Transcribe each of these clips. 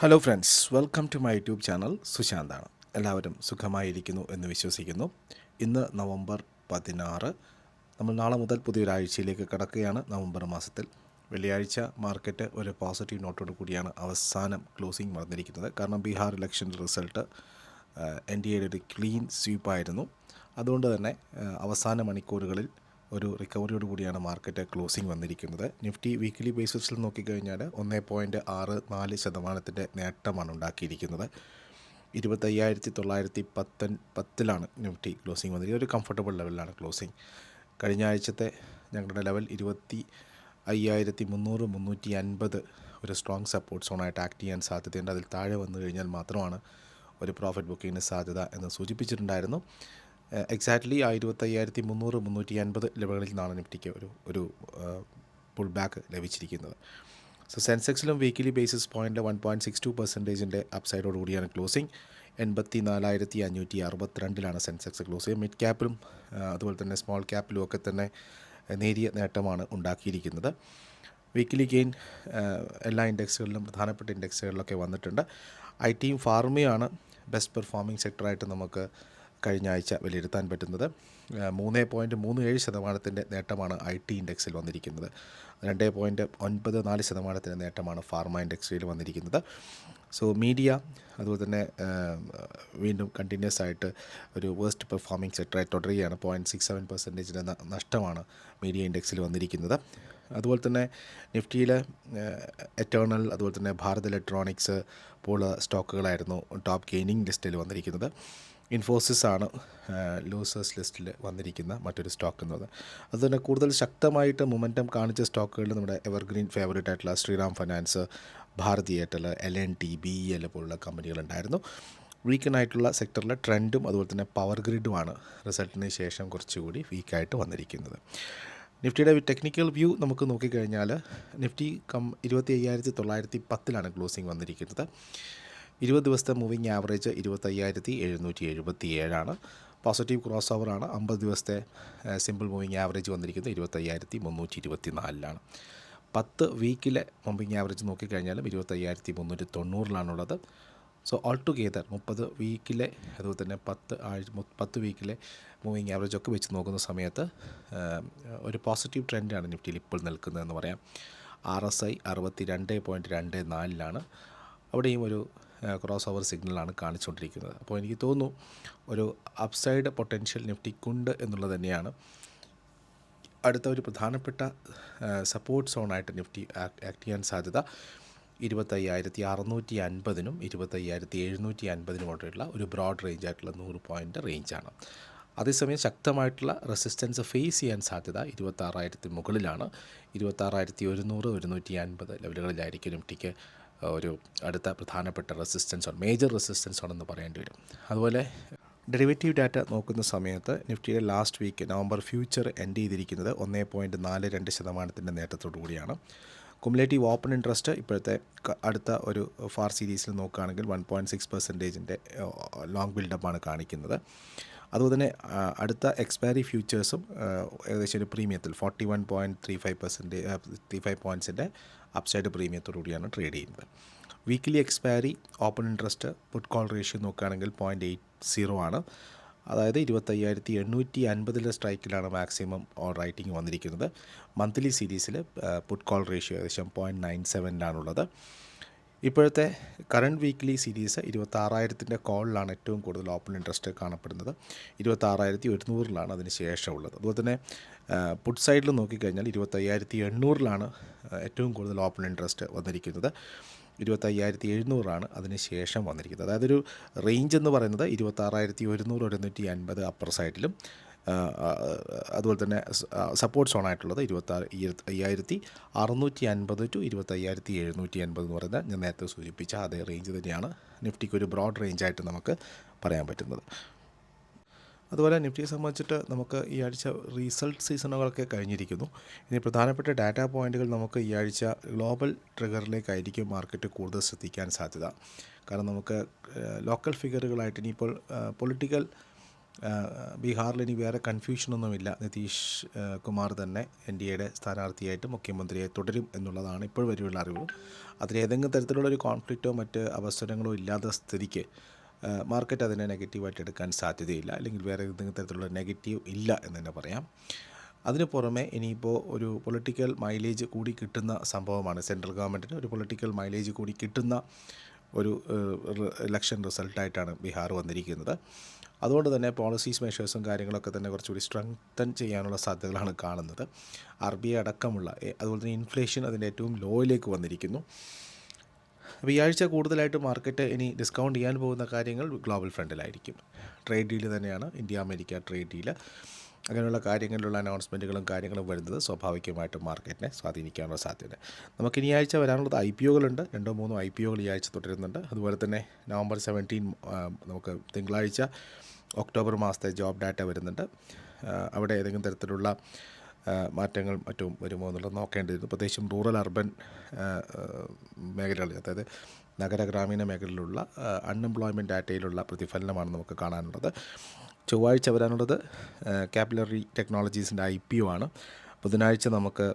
Hello friends welcome to my YouTube channel സുശാന്താണ് എല്ലാവരും സുഖമായിരിക്കുന്നു എന്ന് വിശ്വസിക്കുന്നു. ഇന്ന് നവംബർ പതിനാറ്. നമ്മൾ നാളെ മുതൽ പുതിയൊരാഴ്ചയിലേക്ക് കടക്കുകയാണ് നവംബർ മാസത്തിൽ. വെള്ളിയാഴ്ച മാർക്കറ്റ് ഒരു പോസിറ്റീവ് നോട്ടോട് കൂടിയാണ് അവസാനം ക്ലോസിംഗ് വന്നിരിക്കുന്നത്. കാരണം Bihar election result N D എയുടെ ഒരു ക്ലീൻ സ്വീപ്പായിരുന്നു അതുകൊണ്ട് തന്നെ അവസാന മണിക്കൂറുകളിൽ ഒരു റിക്കവറിയോട് കൂടിയാണ് മാർക്കറ്റ് ക്ലോസിംഗ് വന്നിരിക്കുന്നത്. നിഫ്റ്റി വീക്ക്ലി ബേസിസിൽ നോക്കിക്കഴിഞ്ഞാൽ ഒന്ന് പോയിന്റ് ആറ് നാല് ശതമാനത്തിന്റെ നേട്ടമാണ് ഉണ്ടാക്കിയിരിക്കുന്നത്. ഇരുപത്തയ്യായിരത്തി തൊള്ളായിരത്തി പത്തൻ പത്തിലാണ് നിഫ്റ്റി ക്ലോസിംഗ് വന്നിരിക്കുന്നത് ഒരു കംഫർട്ടബിൾ ലെവലിലാണ് ക്ലോസിംഗ് കഴിഞ്ഞ ആഴ്ചത്തെ ഞങ്ങളുടെ ലെവൽ ഇരുപത്തി അയ്യായിരത്തി മുന്നൂറ് മുന്നൂറ്റി അൻപത് ഒരു സ്ട്രോങ് സപ്പോർട്ട് സോണായിട്ട് ആക്ട് ചെയ്യാൻ സാധ്യതയുണ്ട്. അതിൽ താഴെ വന്നു കഴിഞ്ഞാൽ മാത്രമാണ് ഒരു പ്രോഫിറ്റ് ബുക്കിങ്ങിന് സാധ്യത എന്ന് സൂചിപ്പിച്ചിട്ടുണ്ടായിരുന്നു. എക്സാക്ട്ലി ആ ഇരുപത്തയ്യായിരത്തി മുന്നൂറ് മുന്നൂറ്റി അൻപത് ലെവലുകളിൽ നിന്നാണ് നിഫ്റ്റിക്ക് ഒരു ഒരു പുൾ ബാക്ക് ലഭിച്ചിരിക്കുന്നത്. സോ സെൻസെക്സിലും വീക്കിലി ബേസിസ് പോയിന്റിൽ വൺ പോയിന്റ് സിക്സ് ടു പെർസെന്റേജിന്റെ അപ്സൈഡോട് കൂടിയാണ് ക്ലോസിംഗ് എൺപത്തി നാലായിരത്തി അഞ്ഞൂറ്റി അറുപത്തിരണ്ടിലാണ് സെൻസെക്സ് ക്ലോസ് ചെയ്യുക മിഡ് ക്യാപ്പിലും അതുപോലെ തന്നെ സ്മോൾ ക്യാപ്പിലും ഒക്കെ തന്നെ നേരിയ നേട്ടമാണ് ഉണ്ടാക്കിയിരിക്കുന്നത്. വീക്കിലി ഗെയിൻ എല്ലാ ഇൻഡെക്സുകളിലും പ്രധാനപ്പെട്ട ഇൻഡെക്സുകളിലൊക്കെ വന്നിട്ടുണ്ട്. ഐ ടിയും ഫാർമയാണ് ബെസ്റ്റ് പെർഫോമിംഗ് സെക്ടറായിട്ട് നമുക്ക് കഴിഞ്ഞ ആഴ്ച വിലയിരുത്താൻ പറ്റുന്നത് മൂന്ന് പോയിന്റ് മൂന്ന് ഏഴ് ശതമാനത്തിന്റെ നേട്ടമാണ് ഐ ടി ഇൻഡെക്സിൽ വന്നിരിക്കുന്നത്. രണ്ട് പോയിന്റ് ഒൻപത് നാല് ശതമാനത്തിന്റെ നേട്ടമാണ് ഫാർമ ഇൻഡെക്സിൽ വന്നിരിക്കുന്നത്. സോ മീഡിയ അതുപോലെ തന്നെ വീണ്ടും കണ്ടിന്യൂസ് ആയിട്ട് ഒരു വേസ്റ്റ് പെർഫോമിംഗ് സെക്ടറായി തുടരുകയാണ്. പോയിന്റ് സിക്സ് സെവൻ പെർസെന്റേജിന്റെ നഷ്ടമാണ് മീഡിയ ഇൻഡെക്സിൽ വന്നിരിക്കുന്നത്. അതുപോലെ തന്നെ നിഫ്റ്റിയിലെ എറ്റേണൽ അതുപോലെ തന്നെ ഭാരത് ഇലക്ട്രോണിക്സ് പോലുള്ള സ്റ്റോക്കുകളായിരുന്നു ടോപ്പ് ഗെയിനിങ് ലിസ്റ്റിൽ വന്നിരിക്കുന്നത്. ഇൻഫോസിസ് ആണ് ലൂസേഴ്സ് ലിസ്റ്റിൽ വന്നിരിക്കുന്ന മറ്റൊരു സ്റ്റോക്ക് എന്നത് അതുതന്നെ കൂടുതൽ ശക്തമായിട്ട് മൊമെന്റം കാണിച്ച സ്റ്റോക്കുകളിൽ നമ്മുടെ എവർഗ്രീൻ ഫേവറേറ്റ് ആയിട്ടുള്ള Shriram finance Bharti Airtel L N T B E L പോലുള്ള കമ്പനികളുണ്ടായിരുന്നു. വീക്കനായിട്ടുള്ള സെക്ടറിലെ ട്രെൻഡും അതുപോലെ തന്നെ പവർ ഗ്രിഡുമാണ് റിസൾട്ടിന് ശേഷം കുറച്ചുകൂടി വീക്കായിട്ട് വന്നിരിക്കുന്നത്. നിഫ്റ്റിയുടെ ടെക്നിക്കൽ വ്യൂ നമുക്ക് നോക്കിക്കഴിഞ്ഞാൽ നിഫ്റ്റി കം ഇരുപത്തി അയ്യായിരത്തി തൊള്ളായിരത്തി പത്തിലാണ് ക്ലോസിംഗ് വന്നിരിക്കുന്നത്. ഇരുപത് ദിവസത്തെ മൂവിങ് ആവറേജ് ഇരുപത്തയ്യായിരത്തി എഴുന്നൂറ്റി എഴുപത്തി ഏഴാണ് പോസിറ്റീവ് ക്രോസ് ഓവറാണ് അമ്പത് ദിവസത്തെ സിമ്പിൾ മൂവിങ് ആവറേജ് വന്നിരിക്കുന്നത് ഇരുപത്തയ്യായിരത്തി മുന്നൂറ്റി ഇരുപത്തി നാലിലാണ് പത്ത് വീക്കിലെ മൂവിങ് ആവറേജ് നോക്കിക്കഴിഞ്ഞാലും ഇരുപത്തയ്യായിരത്തി മുന്നൂറ്റി തൊണ്ണൂറിലാണുള്ളത് സോ ഓൾ ടുഗെദർ മുപ്പത് വീക്കിലെ അതുപോലെ തന്നെ പത്ത് ആഴ്ച പത്ത് വീക്കിലെ മൂവിങ് ആവറേജ് ഒക്കെ വെച്ച് നോക്കുന്ന സമയത്ത് ഒരു പോസിറ്റീവ് ട്രെൻഡാണ് നിഫ്റ്റിയിൽ ഇപ്പോൾ നിൽക്കുന്നതെന്ന് പറയാം. ആർ എസ് ഐ അറുപത്തി രണ്ട് പോയിന്റ് രണ്ട് നാലിലാണ്. അവിടെയും ഒരു ക്രോസ് ഓവർ സിഗ്നലാണ് കാണിച്ചുകൊണ്ടിരിക്കുന്നത്. അപ്പോൾ എനിക്ക് തോന്നുന്നു ഒരു അപ്സൈഡ് പൊട്ടൻഷ്യൽ നിഫ്റ്റിക്കുണ്ട് എന്നുള്ളത് തന്നെയാണ്. അടുത്ത ഒരു പ്രധാനപ്പെട്ട സപ്പോർട്ട് സോണായിട്ട് നിഫ്റ്റി ആക്ട് ചെയ്യാൻ സാധ്യത. ഇരുപത്തയ്യായിരത്തി അറുന്നൂറ്റി അൻപതിനും ഇരുപത്തയ്യായിരത്തി എഴുന്നൂറ്റി അൻപതിനുമായിട്ടുള്ള ഒരു ബ്രോഡ് റേഞ്ച് ആയിട്ടുള്ള നൂറ് പോയിന്റ് റേഞ്ചാണ് അതേസമയം ശക്തമായിട്ടുള്ള റെസിസ്റ്റൻസ് ഫേസ് ചെയ്യാൻ സാധ്യത ഇരുപത്താറായിരത്തി മുകളിലാണ്. ഇരുപത്താറായിരത്തി ഒരുന്നൂറ് ഒരുന്നൂറ്റി അൻപത് ലെവലുകളിലായിരിക്കും നിഫ്റ്റിക്ക് ഒരു അടുത്ത പ്രധാനപ്പെട്ട റെസിസ്റ്റൻസ് ആണ് മേജർ റെസിസ്റ്റൻസ് ആണെന്ന് പറയേണ്ടി വരും. അതുപോലെ ഡെറിവേറ്റീവ് ഡാറ്റ നോക്കുന്ന സമയത്ത് നിഫ്റ്റിയുടെ last week November future end ചെയ്തിരിക്കുന്നത് ഒന്നേ പോയിന്റ് നാല് രണ്ട് ശതമാനത്തിന്റെ നേട്ടത്തോടു കൂടിയാണ്. കുമുലേറ്റീവ് ഓപ്പൺ ഇൻട്രസ്റ്റ് ഇപ്പോഴത്തെ അടുത്ത ഒരു ഫാർ സീരീസിൽ നോക്കുകയാണെങ്കിൽ വൺ പോയിന്റ് സിക്സ് പെർസെന്റേജിന്റെ ലോങ് ബിൽഡപ്പാണ് കാണിക്കുന്നത്. അതുപോലെ തന്നെ അടുത്ത എക്സ്പയറി ഫ്യൂച്ചേഴ്സും ഏകദേശം ഒരു പ്രീമിയത്തിൽ forty one point three five percentage three five പോയിന്റ്സിന്റെ upside പ്രീമിയത്തോടു കൂടിയാണ് ട്രേഡ് ചെയ്യുന്നത്. Weekly expiry open interest put call ratio നോക്കുകയാണെങ്കിൽ പോയിന്റ് എയ്റ്റ് സീറോ ആണ്. അതായത് ഇരുപത്തയ്യായിരത്തി എണ്ണൂറ്റി അൻപതിലെ സ്ട്രൈക്കിലാണ് മാക്സിമം റൈറ്റിംഗ് വന്നിരിക്കുന്നത്. മന്ത്ലി സീരീസിൽ പുട്ട് കോൾ റേഷ്യോ ഏകദേശം പോയിന്റ് നയൻ സെവനിലാണുള്ളത് ഇപ്പോഴത്തെ കറണ്ട് വീക്ക്ലി സീരീസ് ഇരുപത്താറായിരത്തിന്റെ കോളിലാണ് ഏറ്റവും കൂടുതൽ ഓപ്പൺ ഇൻട്രസ്റ്റ് കാണപ്പെടുന്നത്. ഇരുപത്താറായിരത്തി ഒരുന്നൂറിലാണ് അതിന് ശേഷമുള്ളത്. അതുപോലെ തന്നെ പുട്ട് സൈഡിൽ നോക്കിക്കഴിഞ്ഞാൽ ഇരുപത്തയ്യായിരത്തി എണ്ണൂറിലാണ് ഏറ്റവും കൂടുതൽ ഓപ്പൺ ഇൻട്രസ്റ്റ് വന്നിരിക്കുന്നത്. ഇരുപത്തയ്യായിരത്തി എഴുന്നൂറാണ് അതിന് ശേഷം വന്നിരിക്കുന്നത്. അതായത് ഒരു റേഞ്ച് എന്ന് പറയുന്നത് ഇരുപത്താറായിരത്തി ഒരുന്നൂറ് ഒരുന്നൂറ്റി അൻപത് അപ്പർ സൈഡിലും അതുപോലെ തന്നെ സപ്പോർട്ട് സോണായിട്ടുള്ളത് ഇരുപത്താറ് അയ്യായിരത്തി അറുന്നൂറ്റി അൻപത് ടു ഇരുപത്തയ്യായിരത്തി എഴുന്നൂറ്റി അൻപത് എന്ന് പറയുന്ന ഞാൻ നേരത്തെ സൂചിപ്പിച്ച അതേ റേഞ്ച് തന്നെയാണ്. നിഫ്റ്റിക്ക് ഒരു ബ്രോഡ് റേഞ്ചായിട്ട് നമുക്ക് പറയാൻ പറ്റുന്നത്. അതുപോലെ നിഫ്റ്റിയെ സംബന്ധിച്ചിട്ട് നമുക്ക് ഈ ആഴ്ച റീസൾട്ട് സീസണുകളൊക്കെ കഴിഞ്ഞിരിക്കുന്നു. ഇനി പ്രധാനപ്പെട്ട ഡാറ്റാ പോയിന്റുകൾ നമുക്ക് ഈ ആഴ്ച ഗ്ലോബൽ ട്രിഗറിലേക്കായിരിക്കും മാർക്കറ്റ് കൂടുതൽ ശ്രദ്ധിക്കാൻ സാധ്യത. കാരണം നമുക്ക് ലോക്കൽ ഫിഗറുകളായിട്ട് ഇനിയിപ്പോൾ പൊളിറ്റിക്കൽ ബീഹാറിൽ ഇനി വേറെ കൺഫ്യൂഷനൊന്നുമില്ല നിതീഷ് കുമാർ തന്നെ എൻ ഡി എയുടെ സ്ഥാനാർത്ഥിയായിട്ട് മുഖ്യമന്ത്രിയെ തുടരും എന്നുള്ളതാണ് ഇപ്പോൾ വരെയുള്ള അറിവ്. അതിൽ ഏതെങ്കിലും ഒരു കോൺഫ്ലിക്റ്റോ മറ്റ് അവസരങ്ങളോ ഇല്ലാത്ത സ്ഥിതിക്ക് മാർക്കറ്റ് അതിനെ നെഗറ്റീവായിട്ട് എടുക്കാൻ സാധ്യതയില്ല. അല്ലെങ്കിൽ വേറെ ഏതെങ്കിലും തരത്തിലുള്ള നെഗറ്റീവ് ഇല്ല എന്ന് തന്നെ പറയാം. അതിന് പുറമെ ഇനിയിപ്പോൾ ഒരു പൊളിറ്റിക്കൽ മൈലേജ് കൂടി കിട്ടുന്ന സംഭവമാണ്. സെൻട്രൽ ഗവൺമെന്റിന് ഒരു പൊളിറ്റിക്കൽ മൈലേജ് കൂടി കിട്ടുന്ന ഒരു ഇലക്ഷൻ റിസൾട്ടായിട്ടാണ് ബീഹാർ വന്നിരിക്കുന്നത്. അതുകൊണ്ട് തന്നെ പോളിസീസ് മെഷേഴ്സും കാര്യങ്ങളൊക്കെ തന്നെ കുറച്ചുകൂടി സ്ട്രെങ്തൻ ചെയ്യാനുള്ള സാധ്യതകളാണ് കാണുന്നത്. ആർ ബി ഐ അടക്കമുള്ള അതുപോലെ തന്നെ ഇൻഫ്ലേഷൻ അതിന്റെ ഏറ്റവും ലോയിലേക്ക് വന്നിരിക്കുന്നു. അപ്പോൾ ഈ ആഴ്ച കൂടുതലായിട്ട് മാർക്കറ്റ് ഇനി ഡിസ്കൗണ്ട് ചെയ്യാൻ പോകുന്ന കാര്യങ്ങൾ ഗ്ലോബൽ ഫ്രണ്ടിലായിരിക്കും ട്രേഡ് ഡീൽ തന്നെയാണ് ഇന്ത്യ അമേരിക്ക ട്രേഡ് ഡീൽ അങ്ങനെയുള്ള കാര്യങ്ങളിലുള്ള അനൗൺസ്മെന്റുകളും കാര്യങ്ങളും വരുന്നത് സ്വാഭാവികമായിട്ടും മാർക്കറ്റിനെ സ്വാധീനിക്കാനുള്ള സാധ്യത. നമുക്ക് ഇനി ആഴ്ച വരാനുള്ളത് ഐ പി ഒകളുണ്ട് രണ്ടോ മൂന്നോ ഐ പി ഒകൾ ഈ ആഴ്ച തുടരുന്നുണ്ട്. അതുപോലെ തന്നെ നവംബർ സെവന്റീൻ നമുക്ക് തിങ്കളാഴ്ച ഒക്ടോബർ മാസത്തെ ജോബ് ഡാറ്റ വരുന്നുണ്ട്. അവിടെ ഏതെങ്കിലും തരത്തിലുള്ള മാറ്റങ്ങൾ മറ്റും വരുമോ എന്നുള്ളത് നോക്കേണ്ടിയിരുന്നു. പ്രത്യേകിച്ചും റൂറൽ അർബൻ മേഖലകളിൽ അതായത് നഗര ഗ്രാമീണ മേഖലയിലുള്ള അൺഎംപ്ലോയ്മെന്റ് ഡാറ്റയിലുള്ള പ്രതിഫലനമാണ് നമുക്ക് കാണാനുള്ളത്. ചൊവ്വാഴ്ച വരാനുള്ളത് ക്യാപിലറി ടെക്നോളജീസിന്റെ ഐ പി ഒ ആണ്. ബുധനാഴ്ച നമുക്ക്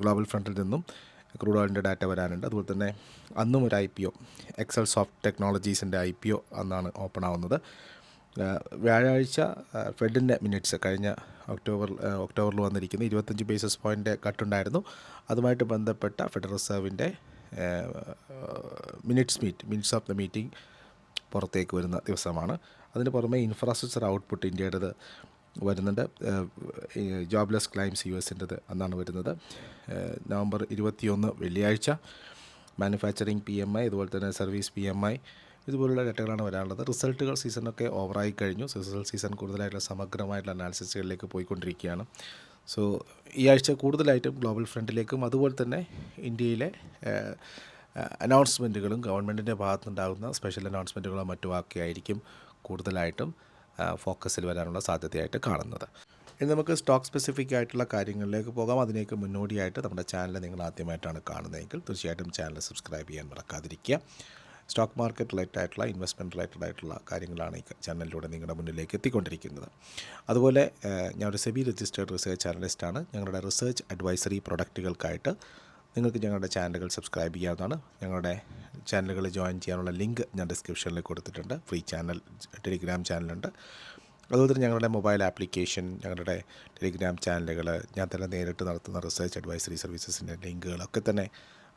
ഗ്ലോബൽ ഫ്രണ്ടിൽ നിന്നും ക്രൂഡ് ഓയിലിന്റെ ഡാറ്റ വരാനുണ്ട്. അതുപോലെ തന്നെ അന്നും ഒരു I P O Excel soft ടെക്നോളജീസിന്റെ I P O അന്നാണ് ഓപ്പൺ ആവുന്നത്. വ്യാഴാഴ്ച ഫെഡിന്റെ മിനിറ്റ്സ് കഴിഞ്ഞ ഒക്ടോബർ ഒക്ടോബറിൽ വന്നിരിക്കുന്ന. ഇരുപത്തഞ്ച് ബേസിസ് പോയിന്റ് കട്ടുണ്ടായിരുന്നു. അതുമായിട്ട് ബന്ധപ്പെട്ട federal റിസർവിന്റെ minutes meet minutes of the meeting പുറത്തേക്ക് വരുന്ന ദിവസമാണ്. അതിന് പുറമെ ഇൻഫ്രാസ്ട്രക്ചർ ഔട്ട്പുട്ട് ഇന്ത്യയുടേത് വരുന്നുണ്ട്. ജോബ്ലെസ് ക്ലൈംസ് യു എസിന്റെത് അന്നാണ് വരുന്നത്. നവംബർ ഇരുപത്തിയൊന്ന് വെള്ളിയാഴ്ച. മാനുഫാക്ചറിങ് പി എം ഐ അതുപോലെ തന്നെ സർവീസ് പി എം ഐ ഇതുപോലുള്ള ഡേറ്റകളാണ് വരാനുള്ളത് റിസൾട്ടുകൾ സീസണൊക്കെ ഓവറായി കഴിഞ്ഞു. റിസൾട്ട് സീസൺ കൂടുതലായിട്ടുള്ള സമഗ്രമായിട്ടുള്ള അനാലിസിസുകളിലേക്ക് പോയിക്കൊണ്ടിരിക്കുകയാണ്. സോ ഈ ആഴ്ച കൂടുതലായിട്ടും ഗ്ലോബൽ ഫ്രണ്ടിലേക്കും അതുപോലെ തന്നെ ഇന്ത്യയിലെ അനൗൺസ്മെന്റുകളും ഗവൺമെന്റിന്റെ ഭാഗത്തുനിന്നുണ്ടാകുന്ന സ്പെഷ്യൽ അനൗൺസ്മെന്റുകളോ മറ്റുമൊക്കെ ആയിരിക്കും കൂടുതലായിട്ടും ഫോക്കസിൽ വരാനുള്ള സാധ്യതയായിട്ട് കാണുന്നത്. ഇനി നമുക്ക് സ്റ്റോക്ക് സ്പെസിഫിക് ആയിട്ടുള്ള കാര്യങ്ങളിലേക്ക് പോകാം. അതിലേക്ക് മുന്നോടിയായിട്ട് നമ്മുടെ ചാനൽ നിങ്ങൾ ആദ്യമായിട്ടാണ് കാണുന്നതെങ്കിൽ തീർച്ചയായിട്ടും ചാനൽ സബ്സ്ക്രൈബ് ചെയ്യാൻ മറക്കാതിരിക്കുക. സ്റ്റോക്ക് മാർക്കറ്റ് റിലേറ്റഡ് ആയിട്ടുള്ള ഇൻവെസ്റ്റ്മെന്റ് റിലേറ്റഡ് ആയിട്ടുള്ള കാര്യങ്ങളാണ് ഈ ചാനലിലൂടെ നിങ്ങളുടെ മുന്നിലേക്ക് എത്തിക്കൊണ്ടിരിക്കുന്നത്. അതുപോലെ ഞാനൊരു സെബി രജിസ്റ്റേഡ് റിസർച്ച് അനലിസ്റ്റാണ് ഞങ്ങളുടെ റിസർച്ച് അഡ്വൈസറി പ്രൊഡക്റ്റുകൾക്കായിട്ട് നിങ്ങൾക്ക് ഞങ്ങളുടെ ചാനലുകൾ സബ്സ്ക്രൈബ് ചെയ്യാവുന്നതാണ്. ഞങ്ങളുടെ ചാനലുകൾ ജോയിൻ ചെയ്യാനുള്ള ലിങ്ക് ഞാൻ ഡിസ്ക്രിപ്ഷനിൽ കൊടുത്തിട്ടുണ്ട്. ഫ്രീ ചാനൽ ടെലിഗ്രാം ചാനലുണ്ട്. അതുപോലെ തന്നെ ഞങ്ങളുടെ മൊബൈൽ ആപ്ലിക്കേഷൻ ഞങ്ങളുടെ ടെലിഗ്രാം ചാനലുകൾ ഞാൻ തന്നെ നേരിട്ട് നടത്തുന്ന റിസർച്ച് അഡ്വൈസറി സർവീസസിന്റെ ലിങ്കുകളൊക്കെ തന്നെ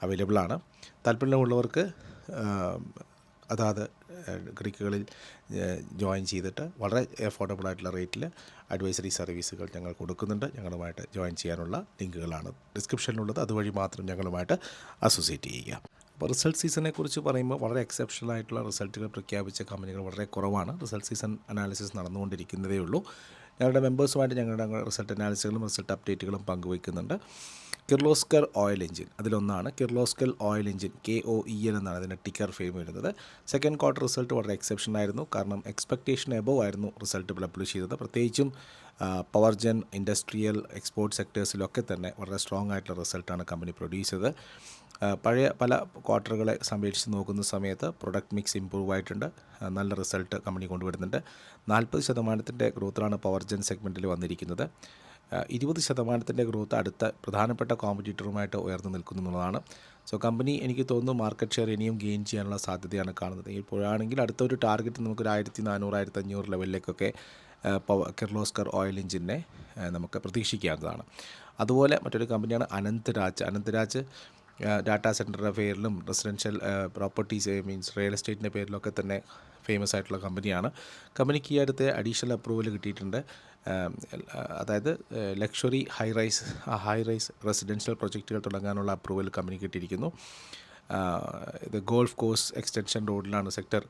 അവൈലബിൾ ആണ് താല്പര്യമുള്ളവർക്ക് അതാത് ക്രിക്കുകളിൽ ജോയിൻ ചെയ്തിട്ട് വളരെ അഫോർഡബിൾ ആയിട്ടുള്ള റേറ്റിൽ അഡ്വൈസറി സർവീസുകൾ ഞങ്ങൾ കൊടുക്കുന്നുണ്ട്. ഞങ്ങളുമായിട്ട് ജോയിൻ ചെയ്യാനുള്ള ലിങ്കുകളാണ് ഡിസ്ക്രിപ്ഷനിലുള്ളത്. അതുവഴി മാത്രം ഞങ്ങളുമായിട്ട് അസോസിയേറ്റ് ചെയ്യുക. അപ്പോൾ റിസൾട്ട് സീസണെ കുറിച്ച് പറയുമ്പോൾ വളരെ എക്സെപ്ഷണൽ ആയിട്ടുള്ള റിസൾട്ടുകൾ പ്രഖ്യാപിച്ച കമ്പനികൾ വളരെ കുറവാണ്. റിസൾട്ട് സീസൺ അനാലിസിസ് നടന്നുകൊണ്ടിരിക്കുന്നതേ ഉള്ളൂ. ഞങ്ങളുടെ മെമ്പേഴ്സുമായിട്ട് ഞങ്ങളുടെ റിസൾട്ട് അനാലിസുകളും റിസൾട്ട് അപ്ഡേറ്റുകളും പങ്കുവയ്ക്കുന്നുണ്ട്. കിർലോസ്കർ ഓയിൽ എഞ്ചിൻ അതിലൊന്നാണ്. Kirloskar oil engine K O E N എന്നാണ് അതിന്റെ ടിക്കർ ഫെയിം വരുന്നത്. സെക്കൻഡ് ക്വാർട്ടർ റിസൾട്ട് വളരെ എക്സെപ്ഷൻ ആയിരുന്നു. കാരണം എക്സ്പെക്റ്റേഷൻ എബവ് ആയിരുന്നു റിസൾട്ട് പബ്ലിഷ് ചെയ്തത്. പ്രത്യേകിച്ചും പവർ ജെൻ ഇൻഡസ്ട്രിയൽ എക്സ്പോർട്ട് സെക്ടേഴ്സിലൊക്കെ തന്നെ വളരെ സ്ട്രോങ് ആയിട്ടുള്ള റിസൾട്ടാണ് കമ്പനി പ്രൊഡ്യൂസ് ചെയ്തത്. പഴയ പല ക്വാർട്ടറുകളെ സംരക്ഷിച്ച് നോക്കുന്ന സമയത്ത് പ്രൊഡക്റ്റ് മിക്സ് ഇമ്പ്രൂവ് ആയിട്ടുണ്ട്. നല്ല റിസൾട്ട് കമ്പനി കൊണ്ടുവരുന്നുണ്ട്. നാൽപ്പത് ശതമാനത്തിന്റെ ഗ്രോത്തിലാണ് പവർ ജെൻ സെഗ്മെന്റിൽ വന്നിരിക്കുന്നത്. ഇരുപത് ശതമാനത്തിന്റെ ഗ്രോത്ത് അടുത്ത പ്രധാനപ്പെട്ട കോമ്പറ്റീറ്ററുമായിട്ട് ഉയർന്നു നിൽക്കുന്നു എന്നുള്ളതാണ്. സോ കമ്പനി എനിക്ക് തോന്നുന്നു മാർക്കറ്റ് ഷെയർ ഇനിയും ഗെയിൻ ചെയ്യാനുള്ള സാധ്യതയാണ് കാണുന്നത്. ഇപ്പോഴാണെങ്കിൽ അടുത്തൊരു ടാർഗറ്റ് നമുക്കൊരു ആയിരത്തി നാനൂറ് ആയിരത്തി അഞ്ഞൂറ് ലെവലിലേക്കൊക്കെ പവർ പവ കിർലോസ്കർ ഓയിൽ എഞ്ചിനെ നമുക്ക് പ്രതീക്ഷിക്കാവുന്നതാണ്. അതുപോലെ മറ്റൊരു കമ്പനിയാണ് അനന്തരാജ്. അനന്തരാജ് ഡാറ്റാ സെന്ററിന്റെ പേരിലും റെസിഡൻഷ്യൽ പ്രോപ്പർട്ടീസ് മീൻസ് റിയൽ എസ്റ്റേറ്റിന്റെ പേരിലൊക്കെ തന്നെ ഫേമസ് ആയിട്ടുള്ള കമ്പനിയാണ് കമ്പനിക്ക് ഈ അടുത്ത് അഡീഷണൽ അപ്രൂവൽ കിട്ടിയിട്ടുണ്ട്. അതായത് luxury high rise high rise residential പ്രൊജക്റ്റുകൾ തുടങ്ങാനുള്ള അപ്രൂവൽ കമ്പനി കിട്ടിയിരിക്കുന്നു. ഇത് ഗോൾഫ് കോഴ്സ് എക്സ്റ്റൻഷൻ റോഡിലാണ് സെക്ടർ